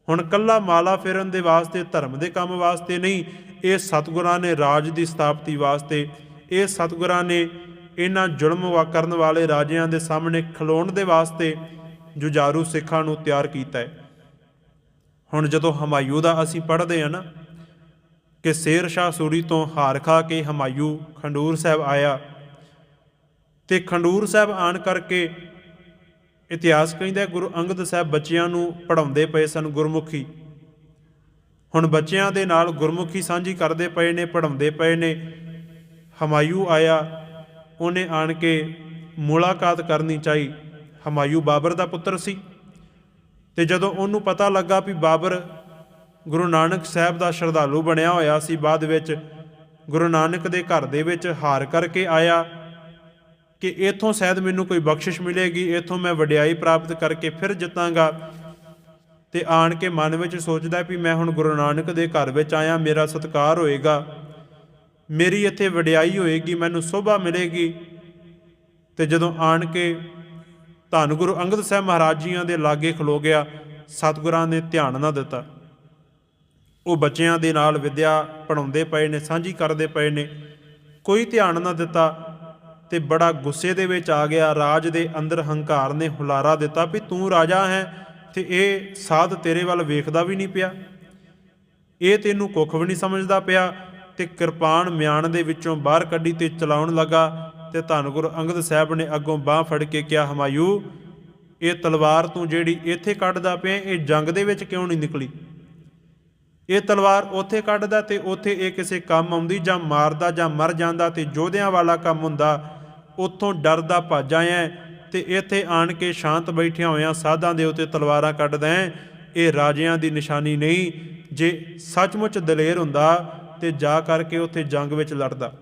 ਹੁਣ ਕੱਲਾ ਮਾਲਾ ਫੇਰਨ ਦੇ ਵਾਸਤੇ, ਧਰਮ ਦੇ ਕੰਮ ਵਾਸਤੇ ਨਹੀਂ, ਇਹ ਸਤਿਗੁਰਾਂ ਨੇ ਰਾਜ ਦੀ ਸਥਾਪਤੀ ਵਾਸਤੇ, ਇਹ ਸਤਿਗੁਰਾਂ ਨੇ ਇਹਨਾਂ ਜ਼ੁਲਮ ਵਾ ਕਰਨ ਵਾਲੇ ਰਾਜਿਆਂ ਦੇ ਸਾਹਮਣੇ ਖਲੋਣ ਦੇ ਵਾਸਤੇ ਜੁਝਾਰੂ ਸਿੱਖਾਂ ਨੂੰ ਤਿਆਰ ਕੀਤਾ ਹੈ। ਹੁਣ ਜਦੋਂ ਹਮਾਯੂ ਦਾ ਅਸੀਂ ਪੜ੍ਹਦੇ ਆ ਨਾ ਕਿ ਸ਼ੇਰ ਸ਼ਾਹ ਸੂਰੀ ਤੋਂ ਹਾਰ ਖਾ ਕੇ ਹਮਾਯੂ ਖੰਡੂਰ ਸਾਹਿਬ ਆਇਆ ਤੇ ਖੰਡੂਰ ਸਾਹਿਬ ਆਣ ਕਰਕੇ ਇਤਿਹਾਸ ਕਹਿੰਦਾ ਗੁਰੂ ਅੰਗਦ ਸਾਹਿਬ ਬੱਚਿਆਂ ਨੂੰ ਪੜਾਉਂਦੇ ਪਏ ਸਨ ਗੁਰਮੁਖੀ। ਹੁਣ ਬੱਚਿਆਂ ਦੇ ਨਾਲ ਗੁਰਮੁਖੀ ਸਾਂਝੀ ਕਰਦੇ ਪਏ ਨੇ ਪੜਾਉਂਦੇ ਪਏ ਨੇ। ਹਮਾਯੂ ਆਇਆ, ਉਹਨੇ ਆਣ ਕੇ ਮੁਲਾਕਾਤ ਕਰਨੀ ਚਾਹੀ। ਹਮਾਯੂ ਬਾਬਰ ਦਾ ਪੁੱਤਰ ਸੀ। ਤੇ ਜਦੋਂ ਉਹਨੂੰ ਪਤਾ ਲੱਗਾ ਵੀ ਬਾਬਰ ਗੁਰੂ ਨਾਨਕ ਸਾਹਿਬ ਦਾ ਸ਼ਰਧਾਲੂ ਬਣਿਆ ਹੋਇਆ ਸੀ, ਬਾਅਦ ਵਿੱਚ ਗੁਰੂ ਨਾਨਕ ਦੇ ਘਰ ਦੇ ਵਿੱਚ ਹਾਰ ਕਰਕੇ ਆਇਆ। ਕਿ ਇਥੋਂ ਸ਼ਾਇਦ ਮੈਨੂੰ ਕੋਈ ਬਖਸ਼ਿਸ਼ ਮਿਲੇਗੀ, ਇਥੋਂ ਮੈਂ ਵਡਿਆਈ ਪ੍ਰਾਪਤ ਕਰਕੇ ਫਿਰ ਜਿੱਤਾਂਗਾ। ਤੇ ਆਣ ਕੇ ਮਨ ਵਿੱਚ ਸੋਚਦਾ ਵੀ ਮੈਂ ਹੁਣ ਗੁਰੂ ਨਾਨਕ ਦੇ ਘਰ ਵਿੱਚ ਆਇਆ, ਮੇਰਾ ਸਤਿਕਾਰ ਹੋਏਗਾ। ਮੇਰੀ ਇੱਥੇ ਵਡਿਆਈ ਹੋਏਗੀ, ਮੈਨੂੰ ਸੋਭਾ ਮਿਲੇਗੀ। ਤੇ ਜਦੋਂ ਆਣ ਕੇ ਧੰਨ ਗੁਰੂ ਅੰਗਦ ਸਾਹਿਬ ਮਹਾਰਾਜ ਜੀਆਂ ਦੇ ਲਾਗੇ ਖਲੋ ਗਿਆ, ਸਤਿਗੁਰਾਂ ਨੇ ਧਿਆਨ ਨਾ ਦਿੱਤਾ। ਉਹ ਬੱਚਿਆਂ ਦੇ ਨਾਲ ਵਿਦਿਆ ਪੜਾਉਂਦੇ ਪਏ ਨੇ, ਸਾਂਝੀ ਕਰਦੇ ਪਏ ਨੇ। ਕੋਈ ਧਿਆਨ ਨਾ ਦਿੱਤਾ। ਤੇ ਬੜਾ ਗੁੱਸੇ ਦੇ ਵਿੱਚ ਆ ਗਿਆ। ਰਾਜ ਦੇ ਅੰਦਰ ਹੰਕਾਰ ਨੇ ਹੁਲਾਰਾ ਦਿੱਤਾ ਵੀ ਤੂੰ ਰਾਜਾ ਹੈ ਤੇ ਇਹ ਸਾਧ ਤੇਰੇ ਵੱਲ ਵੇਖਦਾ ਵੀ ਨਹੀਂ ਪਿਆ। ਇਹ ਤੈਨੂੰ ਕੁੱਖ ਵੀ ਨਹੀਂ ਸਮਝਦਾ ਪਿਆ ਤੇ ਕਿਰਪਾਨ ਮਿਆਨ ਦੇ ਵਿੱਚੋਂ ਬਾਹਰ ਕੱਢੀ ਤੇ ਚਲਾਉਣ ਲੱਗਾ ਤੇ ਧੰਨ ਗੁਰੂ ਅੰਗਦ ਸਾਹਿਬ ਨੇ ਅੱਗੋਂ ਬਾਹ ਫੜ ਕੇ ਕਿਹਾ, ਹਮਾਯੂ, ਇਹ ਤਲਵਾਰ ਤੂੰ ਜਿਹੜੀ ਇੱਥੇ ਕੱਢਦਾ ਪਿਆ, ਇਹ ਜੰਗ ਦੇ ਵਿੱਚ ਕਿਉਂ ਨਹੀਂ ਨਿਕਲੀ? ਇਹ ਤਲਵਾਰ ਉੱਥੇ ਕੱਢਦਾ ਤੇ ਉੱਥੇ ਇਹ ਕਿਸੇ ਕੰਮ ਆਉਂਦੀ ਜਾਂ ਮਾਰਦਾ ਜਾਂ ਮਰ ਜਾਂਦਾ ਤੇ ਯੋਧਿਆਂ ਵਾਲਾ ਕੰਮ ਹੁੰਦਾ, ਉੱਥੋਂ ਡਰਦਾ ਭੱਜ ਆਇਆ ਤੇ ਇੱਥੇ ਆਣ ਕੇ ਸ਼ਾਂਤ ਬੈਠਿਆ ਹੋਇਆਂ ਸਾਧਾਂ ਦੇ ਉੱਤੇ ਤਲਵਾਰਾਂ ਕੱਢਦਾ ਹੈ। ਇਹ ਰਾਜਿਆਂ ਦੀ ਨਿਸ਼ਾਨੀ ਨਹੀਂ, ਜੇ ਸੱਚਮੁੱਚ ਦਲੇਰ ਹੁੰਦਾ ਤੇ ਜਾ ਕਰਕੇ ਉੱਥੇ ਜੰਗ ਵਿੱਚ ਲੜਦਾ।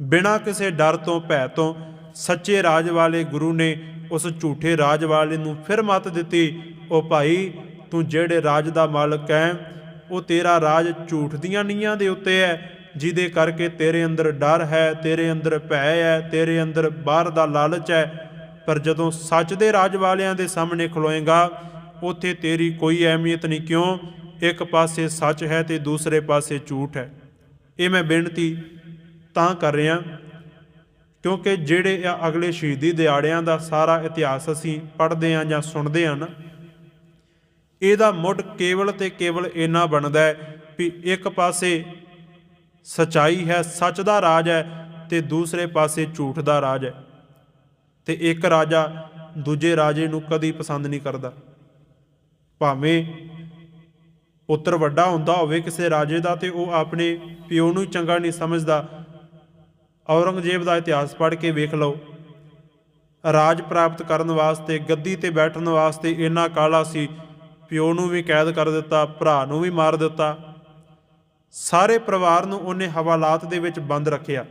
ਬਿਨਾਂ ਕਿਸੇ ਡਰ ਤੋਂ, ਭੈ ਤੋਂ ਸੱਚੇ ਰਾਜ ਵਾਲੇ ਗੁਰੂ ਨੇ ਉਸ ਝੂਠੇ ਰਾਜ ਵਾਲੇ ਨੂੰ ਫਿਰ ਮਤ ਦਿੱਤੀ, ਉਹ ਭਾਈ ਤੂੰ ਜਿਹੜੇ ਰਾਜ ਦਾ ਮਾਲਕ ਹੈ, ਉਹ ਤੇਰਾ ਰਾਜ ਝੂਠ ਦੀਆਂ ਨੀਆਂ ਦੇ ਉੱਤੇ ਹੈ, ਜਿਹਦੇ ਕਰਕੇ ਤੇਰੇ ਅੰਦਰ ਡਰ ਹੈ, ਤੇਰੇ ਅੰਦਰ ਭੈ ਹੈ, ਤੇਰੇ ਅੰਦਰ ਬਾਹਰ ਦਾ ਲਾਲਚ ਹੈ। ਪਰ ਜਦੋਂ ਸੱਚ ਦੇ ਰਾਜ ਵਾਲਿਆਂ ਦੇ ਸਾਹਮਣੇ ਖਲੋਏਗਾ, ਉੱਥੇ ਤੇਰੀ ਕੋਈ ਅਹਿਮੀਅਤ ਨਹੀਂ, ਕਿਉਂ? ਇੱਕ ਪਾਸੇ ਸੱਚ ਹੈ ਤੇ ਦੂਸਰੇ ਪਾਸੇ ਝੂਠ ਹੈ। ਇਹ ਮੈਂ ਬੇਨਤੀ ਤਾਂ ਕਰ ਰਿਹਾ, ਕਿਉਂਕਿ ਜਿਹੜੇ ਅਗਲੇ ਸ਼ਹੀਦੀ ਦਿਹਾੜਿਆਂ ਦਾ ਸਾਰਾ ਇਤਿਹਾਸ ਅਸੀਂ ਪੜ੍ਹਦੇ ਆਂ ਜਾਂ ਸੁਣਦੇ ਆਂ ਨਾ ਇਹਦਾ ਮੁੱਢ ਕੇਵਲ ਤੇ ਕੇਵਲ ਇੰਨਾ ਬਣਦਾ ਹੈ ਵੀ ਇੱਕ ਪਾਸੇ ਸਚਾਈ ਹੈ, ਸੱਚ ਦਾ ਰਾਜ ਹੈ ਤੇ ਦੂਸਰੇ ਪਾਸੇ ਝੂਠ ਦਾ ਰਾਜ ਹੈ। ਤੇ ਇੱਕ ਰਾਜਾ ਦੂਜੇ ਰਾਜੇ ਨੂੰ ਕਦੀ ਪਸੰਦ ਨਹੀਂ ਕਰਦਾ। ਭਾਵੇਂ ਪੁੱਤਰ ਵੱਡਾ ਹੁੰਦਾ ਹੋਵੇ ਕਿਸੇ ਰਾਜੇ ਦਾ ਤੇ ਉਹ ਆਪਣੇ ਪਿਓ ਨੂੰ ਚੰਗਾ ਨਹੀਂ ਸਮਝਦਾ। ਔਰੰਗਜ਼ੇਬ ਦਾ ਇਤਿਹਾਸ ਪੜ੍ਹ ਕੇ ਵੇਖ ਲਓ। ਰਾਜ ਪ੍ਰਾਪਤ ਕਰਨ ਵਾਸਤੇ, ਗੱਦੀ ਤੇ ਬੈਠਣ ਵਾਸਤੇ ਇੰਨਾ ਕਾਲਾ ਸੀ ਪਿਓ ਨੂੰ ਵੀ ਕੈਦ ਕਰ ਦਿੱਤਾ, ਭਰਾ ਨੂੰ ਵੀ ਮਾਰ ਦਿੱਤਾ। ਸਾਰੇ ਪਰਿਵਾਰ ਨੂੰ ਉਹਨੇ ਹਵਾਲਾਤ ਦੇ ਵਿੱਚ ਬੰਦ ਰੱਖਿਆ।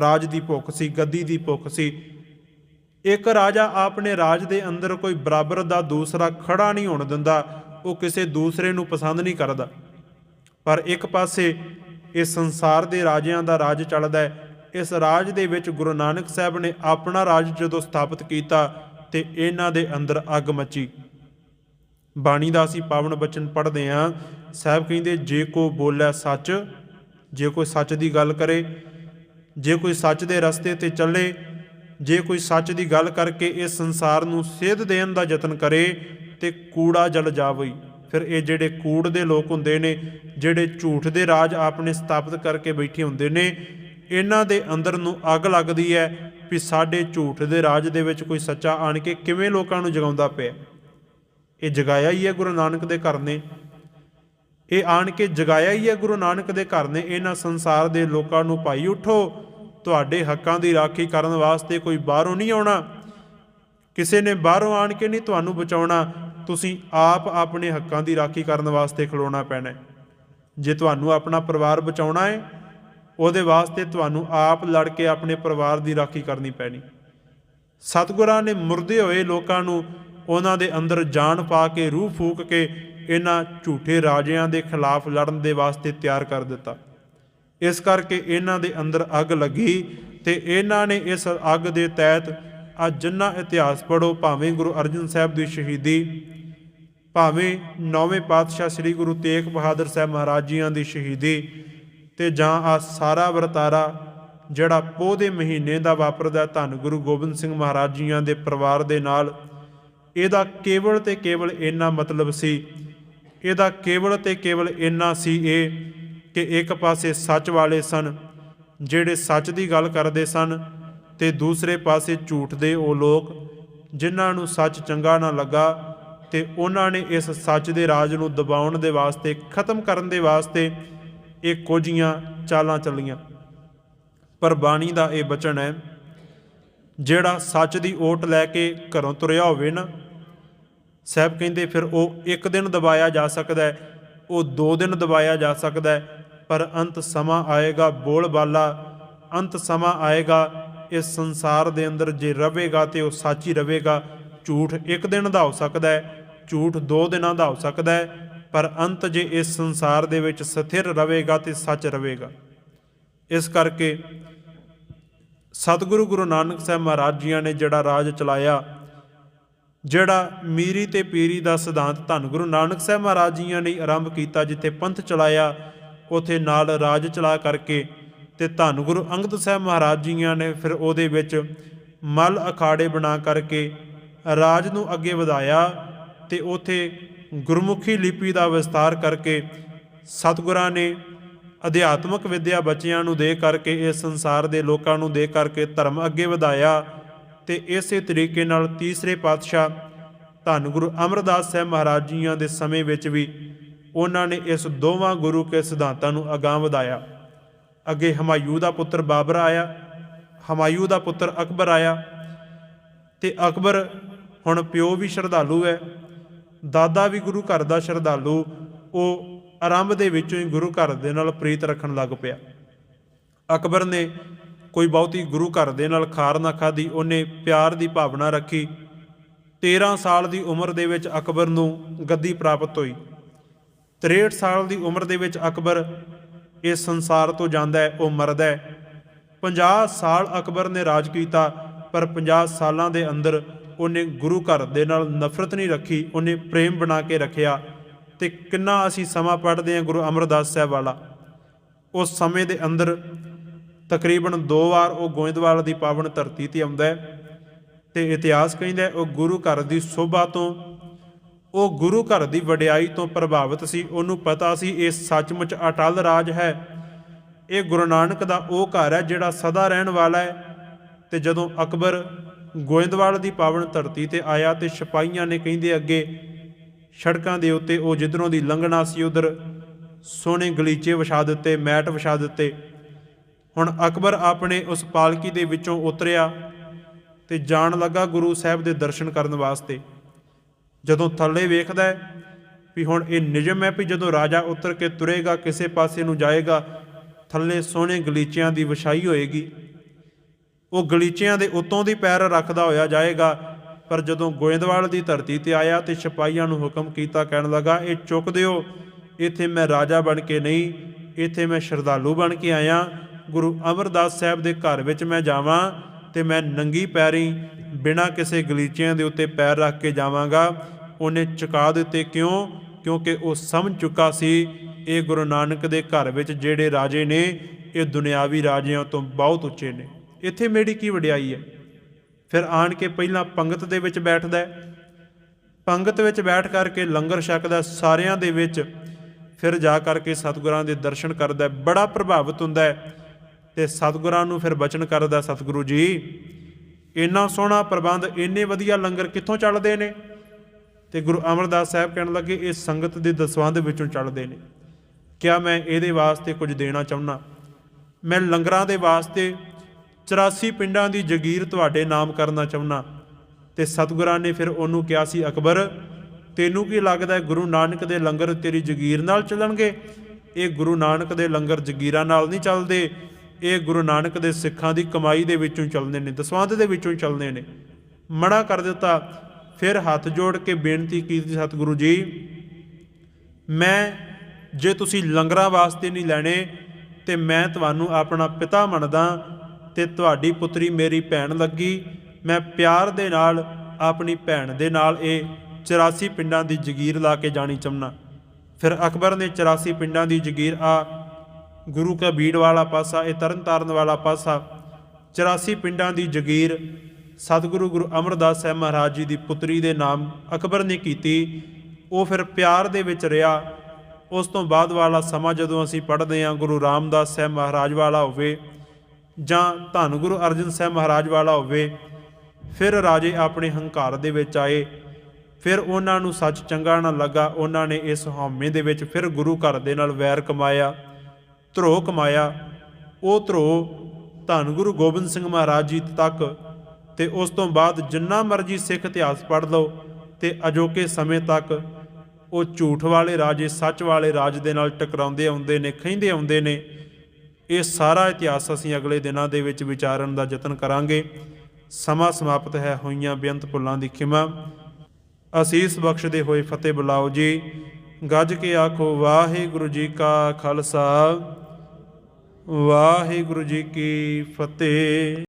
ਰਾਜ ਦੀ ਭੁੱਖ ਸੀ, ਗੱਦੀ ਦੀ ਭੁੱਖ ਸੀ। ਇੱਕ ਰਾਜਾ ਆਪਣੇ ਰਾਜ ਦੇ ਅੰਦਰ ਕੋਈ ਬਰਾਬਰ ਦਾ ਦੂਸਰਾ ਖੜਾ ਨਹੀਂ ਹੋਣ ਦਿੰਦਾ, ਉਹ ਕਿਸੇ ਦੂਸਰੇ ਨੂੰ ਪਸੰਦ ਨਹੀਂ ਕਰਦਾ। ਪਰ ਇੱਕ ਪਾਸੇ ਇਹ ਸੰਸਾਰ ਦੇ ਰਾਜਿਆਂ ਦਾ ਰਾਜ ਚੱਲਦਾ ਹੈ। ਇਸ ਰਾਜ ਦੇ ਵਿੱਚ ਗੁਰੂ ਨਾਨਕ ਸਾਹਿਬ ਨੇ ਆਪਣਾ ਰਾਜ ਜਦੋਂ ਸਥਾਪਿਤ ਕੀਤਾ ਤੇ ਇਹਨਾਂ ਦੇ ਅੰਦਰ ਅੱਗ ਮੱਚੀ। ਬਾਣੀ ਦਾ ਅਸੀਂ ਪਾਵਨ ਬਚਨ ਪੜ੍ਹਦੇ ਆਂ ਸਾਹਿਬ ਕਹਿੰਦੇ, ਜੇ ਕੋ ਬੋਲੇ ਸੱਚ, ਜੇ ਕੋਈ ਸੱਚ ਦੀ ਗੱਲ ਕਰੇ, ਜੇ ਕੋਈ ਸੱਚ ਦੇ ਰਸਤੇ ਤੇ ਚੱਲੇ, ਜੇ ਕੋਈ ਸੱਚ ਦੀ ਗੱਲ ਕਰਕੇ ਇਸ ਸੰਸਾਰ ਨੂੰ ਸੇਧ ਦੇਣ ਦਾ ਯਤਨ ਕਰੇ, ਤੇ ਕੂੜਾ ਜਲ ਜਾਵਈ। ਫਿਰ ਇਹ ਜਿਹੜੇ ਕੂੜ ਦੇ ਲੋਕ ਹੁੰਦੇ ਨੇ, ਜਿਹੜੇ ਝੂਠ ਦੇ ਰਾਜ ਆਪਣੇ ਸਥਾਪਿਤ ਕਰਕੇ ਬੈਠੇ ਹੁੰਦੇ ਨੇ, ਇਹਨਾਂ ਦੇ ਅੰਦਰ ਨੂੰ ਅੱਗ ਲੱਗਦੀ ਹੈ ਵੀ ਸਾਡੇ ਝੂਠ ਦੇ ਰਾਜ ਦੇ ਵਿੱਚ ਕੋਈ ਸੱਚਾ ਆਣ ਕੇ ਕਿਵੇਂ ਲੋਕਾਂ ਨੂੰ ਜਗਾਉਂਦਾ ਪਿਆ। ਇਹ ਜਗਾਇਆ ਹੀ ਹੈ ਗੁਰੂ ਨਾਨਕ ਦੇ ਘਰ ਨੇ। ਇਹ ਆਣ ਕੇ ਜਗਾਇਆ ਹੀ ਹੈ ਗੁਰੂ ਨਾਨਕ ਦੇ ਘਰ ਨੇ। ਇਹਨਾਂ ਸੰਸਾਰ ਦੇ ਲੋਕਾਂ ਨੂੰ ਭਾਈ ਉਠੋ। ਤੁਹਾਡੇ ਹੱਕਾਂ ਦੀ ਰਾਖੀ ਕਰਨ ਵਾਸਤੇ ਕੋਈ ਬਾਹਰੋਂ ਨਹੀਂ ਆਉਣਾ। ਕਿਸੇ ਨੇ ਬਾਹਰੋਂ ਆਣ ਕੇ ਨਹੀਂ ਤੁਹਾਨੂੰ ਬਚਾਉਣਾ। ਤੁਸੀਂ ਆਪ ਆਪਣੇ ਹੱਕਾਂ ਦੀ ਰਾਖੀ ਕਰਨ ਵਾਸਤੇ ਖਲੋਣਾ ਪੈਣਾ ਜੇ ਤੁਹਾਨੂੰ ਆਪਣਾ ਪਰਿਵਾਰ ਬਚਾਉਣਾ ਹੈ, ਉਹਦੇ ਵਾਸਤੇ ਤੁਹਾਨੂੰ ਆਪ ਲੜ ਕੇ ਆਪਣੇ ਪਰਿਵਾਰ ਦੀ ਰਾਖੀ ਕਰਨੀ ਪੈਣੀ। ਸਤਿਗੁਰਾਂ ਨੇ ਮੁਰਦੇ ਹੋਏ ਲੋਕਾਂ ਨੂੰ ਉਹਨਾਂ ਦੇ ਅੰਦਰ ਜਾਨ ਪਾ ਕੇ, ਰੂਹ ਫੂਕ ਕੇ ਇਹਨਾਂ ਝੂਠੇ ਰਾਜਿਆਂ ਦੇ ਖਿਲਾਫ ਲੜਨ ਦੇ ਵਾਸਤੇ ਤਿਆਰ ਕਰ ਦਿੱਤਾ। ਇਸ ਕਰਕੇ ਇਹਨਾਂ ਦੇ ਅੰਦਰ ਅੱਗ ਲੱਗੀ ਤੇ ਇਹਨਾਂ ਨੇ ਇਸ ਅੱਗ ਦੇ ਤਹਿਤ ਅੱਜ ਜਿੰਨਾ ਇਤਿਹਾਸ ਪੜੋ ਭਾਵੇਂ ਗੁਰੂ ਅਰਜਨ ਸਾਹਿਬ ਦੀ ਸ਼ਹੀਦੀ, ਭਾਵੇਂ ਨੌਵੇਂ ਪਾਤਸ਼ਾਹ ਸ੍ਰੀ ਗੁਰੂ ਤੇਗ ਬਹਾਦਰ ਸਾਹਿਬ ਮਹਾਰਾਜ ਜੀਆਂ ਦੀ ਸ਼ਹੀਦੀ ਤੇ ਜਾਂ ਆ ਸਾਰਾ ਵਰਤਾਰਾ ਜਿਹੜਾ ਪੋਹ ਦੇ ਮਹੀਨੇ ਦਾ ਵਾਪਰਦਾ ਧੰਨ ਗੁਰੂ ਗੋਬਿੰਦ ਸਿੰਘ ਮਹਾਰਾਜ ਜੀਆਂ ਦੇ ਪਰਿਵਾਰ ਦੇ ਨਾਲ ਇਹਦਾ ਕੇਵਲ ਤੇ ਕੇਵਲ ਇੰਨਾ ਮਤਲਬ ਸੀ। ਇਹਦਾ ਕੇਵਲ ਤੇ ਕੇਵਲ ਇੰਨਾ ਸੀ ਇਹ ਕਿ ਇੱਕ ਪਾਸੇ ਸੱਚ ਵਾਲੇ ਸਨ, ਜਿਹੜੇ ਸੱਚ ਦੀ ਗੱਲ ਕਰਦੇ ਸਨ, ਤੇ ਦੂਸਰੇ ਪਾਸੇ ਝੂਠ ਦੇ ਉਹ ਲੋਕ, ਜਿਨ੍ਹਾਂ ਨੂੰ ਸੱਚ ਚੰਗਾ ਨਾ ਲੱਗਾ, ਤੇ ਉਹਨਾਂ ਨੇ ਇਸ ਸੱਚ ਦੇ ਰਾਜ ਨੂੰ ਦਬਾਉਣ ਦੇ ਵਾਸਤੇ, ਖਤਮ ਕਰਨ ਦੇ ਵਾਸਤੇ ਇਹ ਕੁਝੀਆਂ ਚਾਲਾਂ ਚੱਲੀਆਂ। ਪਰ ਬਾਣੀ ਦਾ ਇਹ ਬਚਨ ਹੈ, ਜਿਹੜਾ ਸੱਚ ਦੀ ਓਟ ਲੈ ਕੇ ਘਰੋਂ ਤੁਰਿਆ ਹੋਵੇ ਨਾ ਸਾਹਿਬ ਕਹਿੰਦੇ, ਫਿਰ ਉਹ ਇੱਕ ਦਿਨ ਦਬਾਇਆ ਜਾ ਸਕਦਾ ਹੈ, ਉਹ ਦੋ ਦਿਨ ਦਬਾਇਆ ਜਾ ਸਕਦਾ ਹੈ, ਪਰ ਅੰਤ ਸਮਾਂ ਆਏਗਾ ਬੋਲ ਬਾਲਾ, ਅੰਤ ਸਮਾਂ ਆਏਗਾ, ਇਸ ਸੰਸਾਰ ਦੇ ਅੰਦਰ ਜੇ ਰਵੇਗਾ ਤੇ ਉਹ ਸੱਚ ਹੀ ਰਵੇਗਾ, ਝੂਠ ਇੱਕ ਦਿਨ ਦਾ ਹੋ ਸਕਦਾ ਹੈ, ਝੂਠ ਦੋ ਦਿਨਾਂ ਦਾ ਹੋ ਸਕਦਾ ਹੈ, ਪਰ ਅੰਤ ਜੇ ਇਸ ਸੰਸਾਰ ਦੇ ਵਿੱਚ ਸਥਿਰ ਰਵੇਗਾ ਤੇ ਸੱਚ ਰਵੇਗਾ। ਇਸ ਕਰਕੇ ਸਤਿਗੁਰੂ ਗੁਰੂ ਨਾਨਕ ਸਾਹਿਬ ਮਹਾਰਾਜ ਜੀਆਂ ਨੇ ਜਿਹੜਾ ਰਾਜ ਚਲਾਇਆ ਜਿਹੜਾ ਮੀਰੀ ਤੇ ਪੀਰੀ ਦਾ ਸਿਧਾਂਤ ਧੰਨ ਗੁਰੂ ਨਾਨਕ ਸਾਹਿਬ ਮਹਾਰਾਜ ਜੀਆਂ ਨੇ ਆਰੰਭ ਕੀਤਾ, ਜਿੱਥੇ ਪੰਥ ਚਲਾਇਆ, ਉਥੇ ਨਾਲ ਰਾਜ ਚਲਾ ਕਰਕੇ ਤੇ ਧੰਨ ਗੁਰੂ ਅੰਗਦ ਸਾਹਿਬ ਮਹਾਰਾਜ ਜੀਆਂ ਨੇ ਫਿਰ ਉਹਦੇ ਵਿੱਚ ਮਲ ਅਖਾੜੇ ਬਣਾ ਕਰਕੇ ਰਾਜ ਨੂੰ ਅੱਗੇ ਵਧਾਇਆ ਤੇ ਉਥੇ ਗੁਰਮੁਖੀ ਲਿਪੀ ਦਾ ਵਿਸਤਾਰ ਕਰਕੇ ਸਤਿਗੁਰਾਂ ਨੇ ਅਧਿਆਤਮਕ ਵਿਦਿਆ ਬੱਚਿਆਂ ਨੂੰ ਦੇ ਕਰਕੇ, ਇਸ ਸੰਸਾਰ ਦੇ ਲੋਕਾਂ ਨੂੰ ਦੇ ਕਰਕੇ ਧਰਮ ਅੱਗੇ ਵਧਾਇਆ। ਤੇ ਇਸੇ ਤਰੀਕੇ ਨਾਲ ਤੀਸਰੇ ਪਾਤਸ਼ਾਹ ਧੰਨ ਗੁਰੂ ਅਮਰਦਾਸ ਸਾਹਿਬ ਮਹਾਰਾਜ ਜੀਆਂ ਦੇ ਸਮੇਂ ਵਿੱਚ ਵੀ ਉਹਨਾਂ ਨੇ ਇਸ ਦੋਵਾਂ ਗੁਰੂ ਕੇ ਸਿਧਾਂਤਾਂ ਨੂੰ ਅਗਾਂਹ ਵਧਾਇਆ। ਅੱਗੇ ਹਮਾਯੂ ਦਾ ਪੁੱਤਰ ਬਾਬਰ ਆਇਆ, ਹਮਾਯੂ ਦਾ ਪੁੱਤਰ ਅਕਬਰ ਆਇਆ ਤੇ ਅਕਬਰ ਹੁਣ ਪਿਓ ਵੀ ਸ਼ਰਧਾਲੂ ਹੈ, ਦਾਦਾ ਵੀ ਗੁਰੂ ਘਰ ਦਾ ਸ਼ਰਧਾਲੂ, ਉਹ ਆਰੰਭ ਦੇ ਵਿੱਚੋਂ ਹੀ ਗੁਰੂ ਘਰ ਦੇ ਨਾਲ ਪ੍ਰੀਤ ਰੱਖਣ ਲੱਗ ਪਿਆ। ਅਕਬਰ ਨੇ ਕੋਈ ਬਹੁਤੀ ਗੁਰੂ ਘਰ ਦੇ ਨਾਲ ਖਾਰ ਨਾ ਖਾਦੀ ਉਹਨੇ ਪਿਆਰ ਦੀ ਭਾਵਨਾ ਰੱਖੀ। 13 ਸਾਲ ਦੀ ਉਮਰ ਦੇ ਵਿੱਚ ਅਕਬਰ ਨੂੰ ਗੱਦੀ ਪ੍ਰਾਪਤ ਹੋਈ। 63 ਸਾਲ ਦੀ ਉਮਰ ਦੇ ਵਿੱਚ ਅਕਬਰ ਇਸ ਸੰਸਾਰ ਤੋਂ ਜਾਂਦਾ ਹੈ, ਉਹ ਮਰਦਾ ਹੈ। 50 ਸਾਲ ਅਕਬਰ ਨੇ ਰਾਜ ਕੀਤਾ, ਪਰ 50 ਸਾਲਾਂ ਦੇ ਅੰਦਰ ਉਹਨੇ ਗੁਰੂ ਘਰ ਦੇ ਨਾਲ ਨਫ਼ਰਤ ਨਹੀਂ ਰੱਖੀ, ਉਹਨੇ ਪ੍ਰੇਮ ਬਣਾ ਕੇ ਰੱਖਿਆ। ਤੇ ਕਿੰਨਾ ਅਸੀਂ ਸਮਾਂ ਪੜ੍ਹਦੇ ਹਾਂ ਗੁਰੂ ਅਮਰਦਾਸ ਸਾਹਿਬ ਵਾਲਾ। ਉਸ ਸਮੇਂ ਦੇ ਅੰਦਰ ਤਕਰੀਬਨ ਦੋ ਵਾਰ ਉਹ ਗੋਇੰਦਵਾਲ ਦੀ ਪਾਵਨ ਧਰਤੀ ਤੇ ਆਉਂਦਾ ਹੈ ਤੇ ਇਤਿਹਾਸ ਕਹਿੰਦਾ ਉਹ ਗੁਰੂ ਘਰ ਦੀ ਸੋਭਾ ਤੋਂ, ਉਹ ਗੁਰੂ ਘਰ ਦੀ ਵਡਿਆਈ ਤੋਂ ਪ੍ਰਭਾਵਿਤ ਸੀ। ਉਹਨੂੰ ਪਤਾ ਸੀ ਇਹ ਸੱਚਮੁੱਚ ਅਟਲ ਰਾਜ ਹੈ। ਇਹ ਗੁਰੂ ਨਾਨਕ ਦਾ ਉਹ ਘਰ ਹੈ ਜਿਹੜਾ ਸਦਾ ਰਹਿਣ ਵਾਲਾ ਹੈ। ਤੇ ਜਦੋਂ ਅਕਬਰ ਗੋਇੰਦਵਾਲ ਦੀ ਪਾਵਨ ਧਰਤੀ ਤੇ ਆਇਆ ਤੇ ਸਿਪਾਹੀਆਂ ਨੇ ਕਹਿੰਦੇ ਅੱਗੇ, ਸੜਕਾਂ ਦੇ ਉੱਤੇ ਉਹ ਜਿੱਧਰੋਂ ਦੀ ਲੰਘਣਾ ਸੀ, ਉਧਰ ਸੋਹਣੇ ਗਲੀਚੇ ਵਿਛਾ ਦਿੱਤੇ, ਮੈਟ ਵਿਛਾ ਦਿੱਤੇ। ਹੁਣ ਅਕਬਰ ਆਪਣੇ ਉਸ ਪਾਲਕੀ ਦੇ ਵਿੱਚੋਂ ਉਤਰਿਆ ਤੇ ਜਾਣ ਲੱਗਾ ਗੁਰੂ ਸਾਹਿਬ ਦੇ ਦਰਸ਼ਨ ਕਰਨ ਵਾਸਤੇ। ਜਦੋਂ ਥੱਲੇ ਵੇਖਦਾ ਹੈ ਵੀ ਹੁਣ ਇਹ ਨਿਯਮ ਹੈ ਵੀ ਜਦੋਂ ਰਾਜਾ ਉਤਰ ਕੇ ਤੁਰੇਗਾ, ਕਿਸੇ ਪਾਸੇ ਨੂੰ ਜਾਏਗਾ, ਥੱਲੇ ਸੋਹਣੇ ਗਲੀਚਿਆਂ ਦੀ ਵਿਛਾਈ ਹੋਏਗੀ। ਉਹ ਗਲੀਚਿਆਂ ਦੇ ਉੱਤੋਂ ਦੀ ਪੈਰ ਰੱਖਦਾ ਹੋਇਆ ਜਾਏਗਾ, ਪਰ ਜਦੋਂ ਗੋਇੰਦਵਾਲ ਦੀ ਧਰਤੀ ਤੇ ਆਇਆ ਤੇ ਸਿਪਾਹੀਆਂ ਨੂੰ ਹੁਕਮ ਕੀਤਾ, ਕਹਿਣ ਲੱਗਾ, ਇਹ ਚੁੱਕ ਦਿਓ, ਇੱਥੇ ਮੈਂ ਰਾਜਾ ਬਣ ਕੇ ਨਹੀਂ, ਇੱਥੇ ਮੈਂ ਸ਼ਰਧਾਲੂ ਬਣ ਕੇ ਆਇਆ ਗੁਰੂ ਅਮਰਦਾਸ ਸਾਹਿਬ ਦੇ ਘਰ ਵਿੱਚ ਮੈਂ ਜਾਵਾਂ ਤੇ ਮੈਂ ਨੰਗੀ ਪੈਰੀ ਬਿਨਾਂ ਕਿਸੇ ਗਲੀਚਿਆਂ ਦੇ ਉੱਤੇ ਪੈਰ ਰੱਖ ਕੇ ਜਾਵਾਂਗਾ। ਉਹਨੇ ਚੁਕਾ ਦਿੱਤੇ ਕਿਉਂ? ਕਿਉਂਕਿ ਉਹ ਸਮਝ ਚੁੱਕਾ ਸੀ, ਇਹ ਗੁਰੂ ਨਾਨਕ ਦੇ ਘਰ ਵਿੱਚ ਜਿਹੜੇ ਰਾਜੇ ਨੇ, ਇਹ ਦੁਨਿਆਵੀ ਰਾਜਿਆਂ ਤੋਂ ਬਹੁਤ ਉੱਚੇ ਨੇ। ਇੱਥੇ ਮੇਰੀ ਕੀ ਵਡਿਆਈ ਹੈ? ਫਿਰ ਆਣ ਕੇ ਪਹਿਲਾਂ ਪੰਗਤ ਦੇ ਵਿੱਚ ਬੈਠਦਾ ਪੰਗਤ ਵਿੱਚ ਬੈਠ ਕਰਕੇ ਲੰਗਰ ਛਕਦਾ ਸਾਰਿਆਂ ਦੇ ਵਿੱਚ। ਫਿਰ ਜਾ ਕਰਕੇ ਸਤਿਗੁਰਾਂ ਦੇ ਦਰਸ਼ਨ ਕਰਦਾ ਬੜਾ ਪ੍ਰਭਾਵਿਤ ਹੁੰਦਾ ਹੈ। ਤੇ ਸਤਿਗੁਰਾਂ ਨੂੰ ਫਿਰ ਬਚਨ ਕਰਦਾ ਸਤਿਗੁਰੂ ਜੀ। ਇੰਨਾ ਸੋਹਣਾ ਪ੍ਰਬੰਧ, ਇੰਨੇ ਵਧੀਆ ਲੰਗਰ ਕਿੱਥੋਂ ਚੱਲਦੇ ਨੇ? ਤੇ ਗੁਰੂ ਅਮਰਦਾਸ ਸਾਹਿਬ ਕਹਿਣ ਲੱਗੇ, ਇਹ ਸੰਗਤ ਦੇ ਦਸਵੰਧ ਵਿੱਚੋਂ ਚੱਲਦੇ ਨੇ। ਕਿਆ ਮੈਂ ਇਹਦੇ ਵਾਸਤੇ ਕੁਝ ਦੇਣਾ ਚਾਹੁੰਦਾ ਮੈਂ ਲੰਗਰਾਂ ਦੇ ਵਾਸਤੇ 84 ਪਿੰਡਾਂ ਦੀ ਜਗੀਰ ਤੁਹਾਡੇ ਨਾਮ ਕਰਨਾ ਚਾਹੁੰਦਾ ਤੇ ਸਤਿਗੁਰਾਂ ਨੇ ਫਿਰ ਉਹਨੂੰ ਕਿਹਾ ਸੀ, ਅਕਬਰ, ਤੈਨੂੰ ਕੀ ਲੱਗਦਾ ਹੈ ਗੁਰੂ ਨਾਨਕ ਦੇ ਲੰਗਰ ਤੇਰੀ ਜਗੀਰ ਨਾਲ ਚੱਲਣਗੇ? ਇਹ ਗੁਰੂ ਨਾਨਕ ਦੇ ਲੰਗਰ ਜਗੀਰਾਂ ਨਾਲ ਨਹੀਂ ਚੱਲਦੇ। ਇਹ ਗੁਰੂ ਨਾਨਕ ਦੇ ਸਿੱਖਾਂ ਦੀ ਕਮਾਈ ਦੇ ਵਿੱਚੋਂ ਚੱਲਦੇ ਨੇ, ਦਸਵੰਧ ਦੇ ਵਿੱਚੋਂ ਚੱਲਦੇ ਨੇ। ਮਨਾ ਕਰ ਦਿੱਤਾ, ਫਿਰ ਹੱਥ ਜੋੜ ਕੇ ਬੇਨਤੀ ਕੀਤੀ ਸਤਿਗੁਰੂ ਜੀ, ਮੈਂ ਜੇ ਤੁਸੀਂ ਲੰਗਰਾਂ ਵਾਸਤੇ ਨਹੀਂ ਲੈਣੇ, ਤੇ ਮੈਂ ਤੁਹਾਨੂੰ ਆਪਣਾ ਪਿਤਾ ਮੰਨਦਾ ਤੇ ਤੁਹਾਡੀ ਪੁੱਤਰੀ ਮੇਰੀ ਭੈਣ ਲੱਗੀ, ਮੈਂ ਪਿਆਰ ਦੇ ਨਾਲ ਆਪਣੀ ਭੈਣ ਦੇ ਨਾਲ ਇਹ 84 ਪਿੰਡਾਂ ਦੀ ਜਗੀਰ ਲਾ ਕੇ ਜਾਣੀ ਚਾਹੁੰਦਾ। ਫਿਰ ਅਕਬਰ ਨੇ 84 ਪਿੰਡਾਂ ਦੀ ਜਗੀਰ, ਆ ਗੁਰੂ ਕਾ ਬੀੜ ਵਾਲਾ ਪਾਸਾ, ਇਹ ਤਰਨ ਤਾਰਨ ਵਾਲਾ ਪਾਸਾ 84 ਪਿੰਡਾਂ ਦੀ ਜਗੀਰ ਸਤਿਗੁਰੂ ਗੁਰੂ ਅਮਰਦਾਸ ਸਾਹਿਬ ਮਹਾਰਾਜ ਜੀ ਦੀ ਪੁੱਤਰੀ ਦੇ ਨਾਮ ਅਕਬਰ ਨੇ ਕੀਤੀ। ਉਹ ਫਿਰ ਪਿਆਰ ਦੇ ਵਿੱਚ ਰਿਹਾ। ਉਸ ਤੋਂ ਬਾਅਦ ਵਾਲਾ ਸਮਾਂ ਜਦੋਂ ਅਸੀਂ ਪੜ੍ਹਦੇ ਹਾਂ, ਗੁਰੂ ਰਾਮਦਾਸ ਸਾਹਿਬ ਮਹਾਰਾਜ ਵਾਲਾ ਹੋਵੇ ਜਾਂ ਧੰਨ ਗੁਰੂ ਅਰਜਨ ਸਾਹਿਬ ਮਹਾਰਾਜ ਵਾਲਾ ਹੋਵੇ, ਫਿਰ ਰਾਜੇ ਆਪਣੇ ਹੰਕਾਰ ਦੇ ਵਿੱਚ ਆਏ। ਫਿਰ ਉਹਨਾਂ ਨੂੰ ਸੱਚ ਚੰਗਾ ਨਾ ਲੱਗਾ। ਉਹਨਾਂ ਨੇ ਇਸ ਹਉਮੈ ਦੇ ਵਿੱਚ ਫਿਰ ਗੁਰੂ ਘਰ ਦੇ ਨਾਲ ਵੈਰ ਕਮਾਇਆ। ਧਰੋ ਕਮਾਇਆ। ਉਹ ਧਰੋ ਧੰਨ ਗੁਰੂ ਗੋਬਿੰਦ ਸਿੰਘ ਮਹਾਰਾਜ ਜੀ ਤੱਕ ਤੇ ਉਸ ਤੋਂ ਬਾਅਦ ਜਿੰਨਾ ਮਰਜ਼ੀ ਸਿੱਖ ਇਤਿਹਾਸ ਪੜ੍ਹ ਲਓ ਤੇ ਅਜੋਕੇ ਸਮੇਂ ਤੱਕ ਉਹ ਝੂਠ ਵਾਲੇ ਰਾਜੇ, ਸੱਚ ਵਾਲੇ ਰਾਜ ਦੇ ਨਾਲ ਟਕਰਾਉਂਦੇ ਆਉਂਦੇ ਨੇ, ਖੈਂਦੇ ਆਉਂਦੇ ਨੇ। ਇਹ ਸਾਰਾ ਇਤਿਹਾਸ ਅਸੀਂ ਅਗਲੇ ਦਿਨਾਂ ਦੇ ਵਿੱਚ ਵਿਚਾਰਨ ਦਾ ਯਤਨ ਕਰਾਂਗੇ। ਸਮਾਂ ਸਮਾਪਤ ਹੈ ਹੋਈਆਂ ਬੇਅੰਤ ਭੁੱਲਾਂ ਦੀ ਖਿਮਾ। ਅਸੀਸ ਬਖਸ਼ਦੇ ਹੋਏ ਫਤਿਹ ਬੁਲਾਓ ਜੀ। ਗੱਜ ਕੇ ਆਖੋ, ਵਾਹਿਗੁਰੂ ਜੀ ਕਾ ਖਾਲਸਾ। ਵਾਹਿਗੁਰੂ ਜੀ ਕੀ ਫਤਿਹ।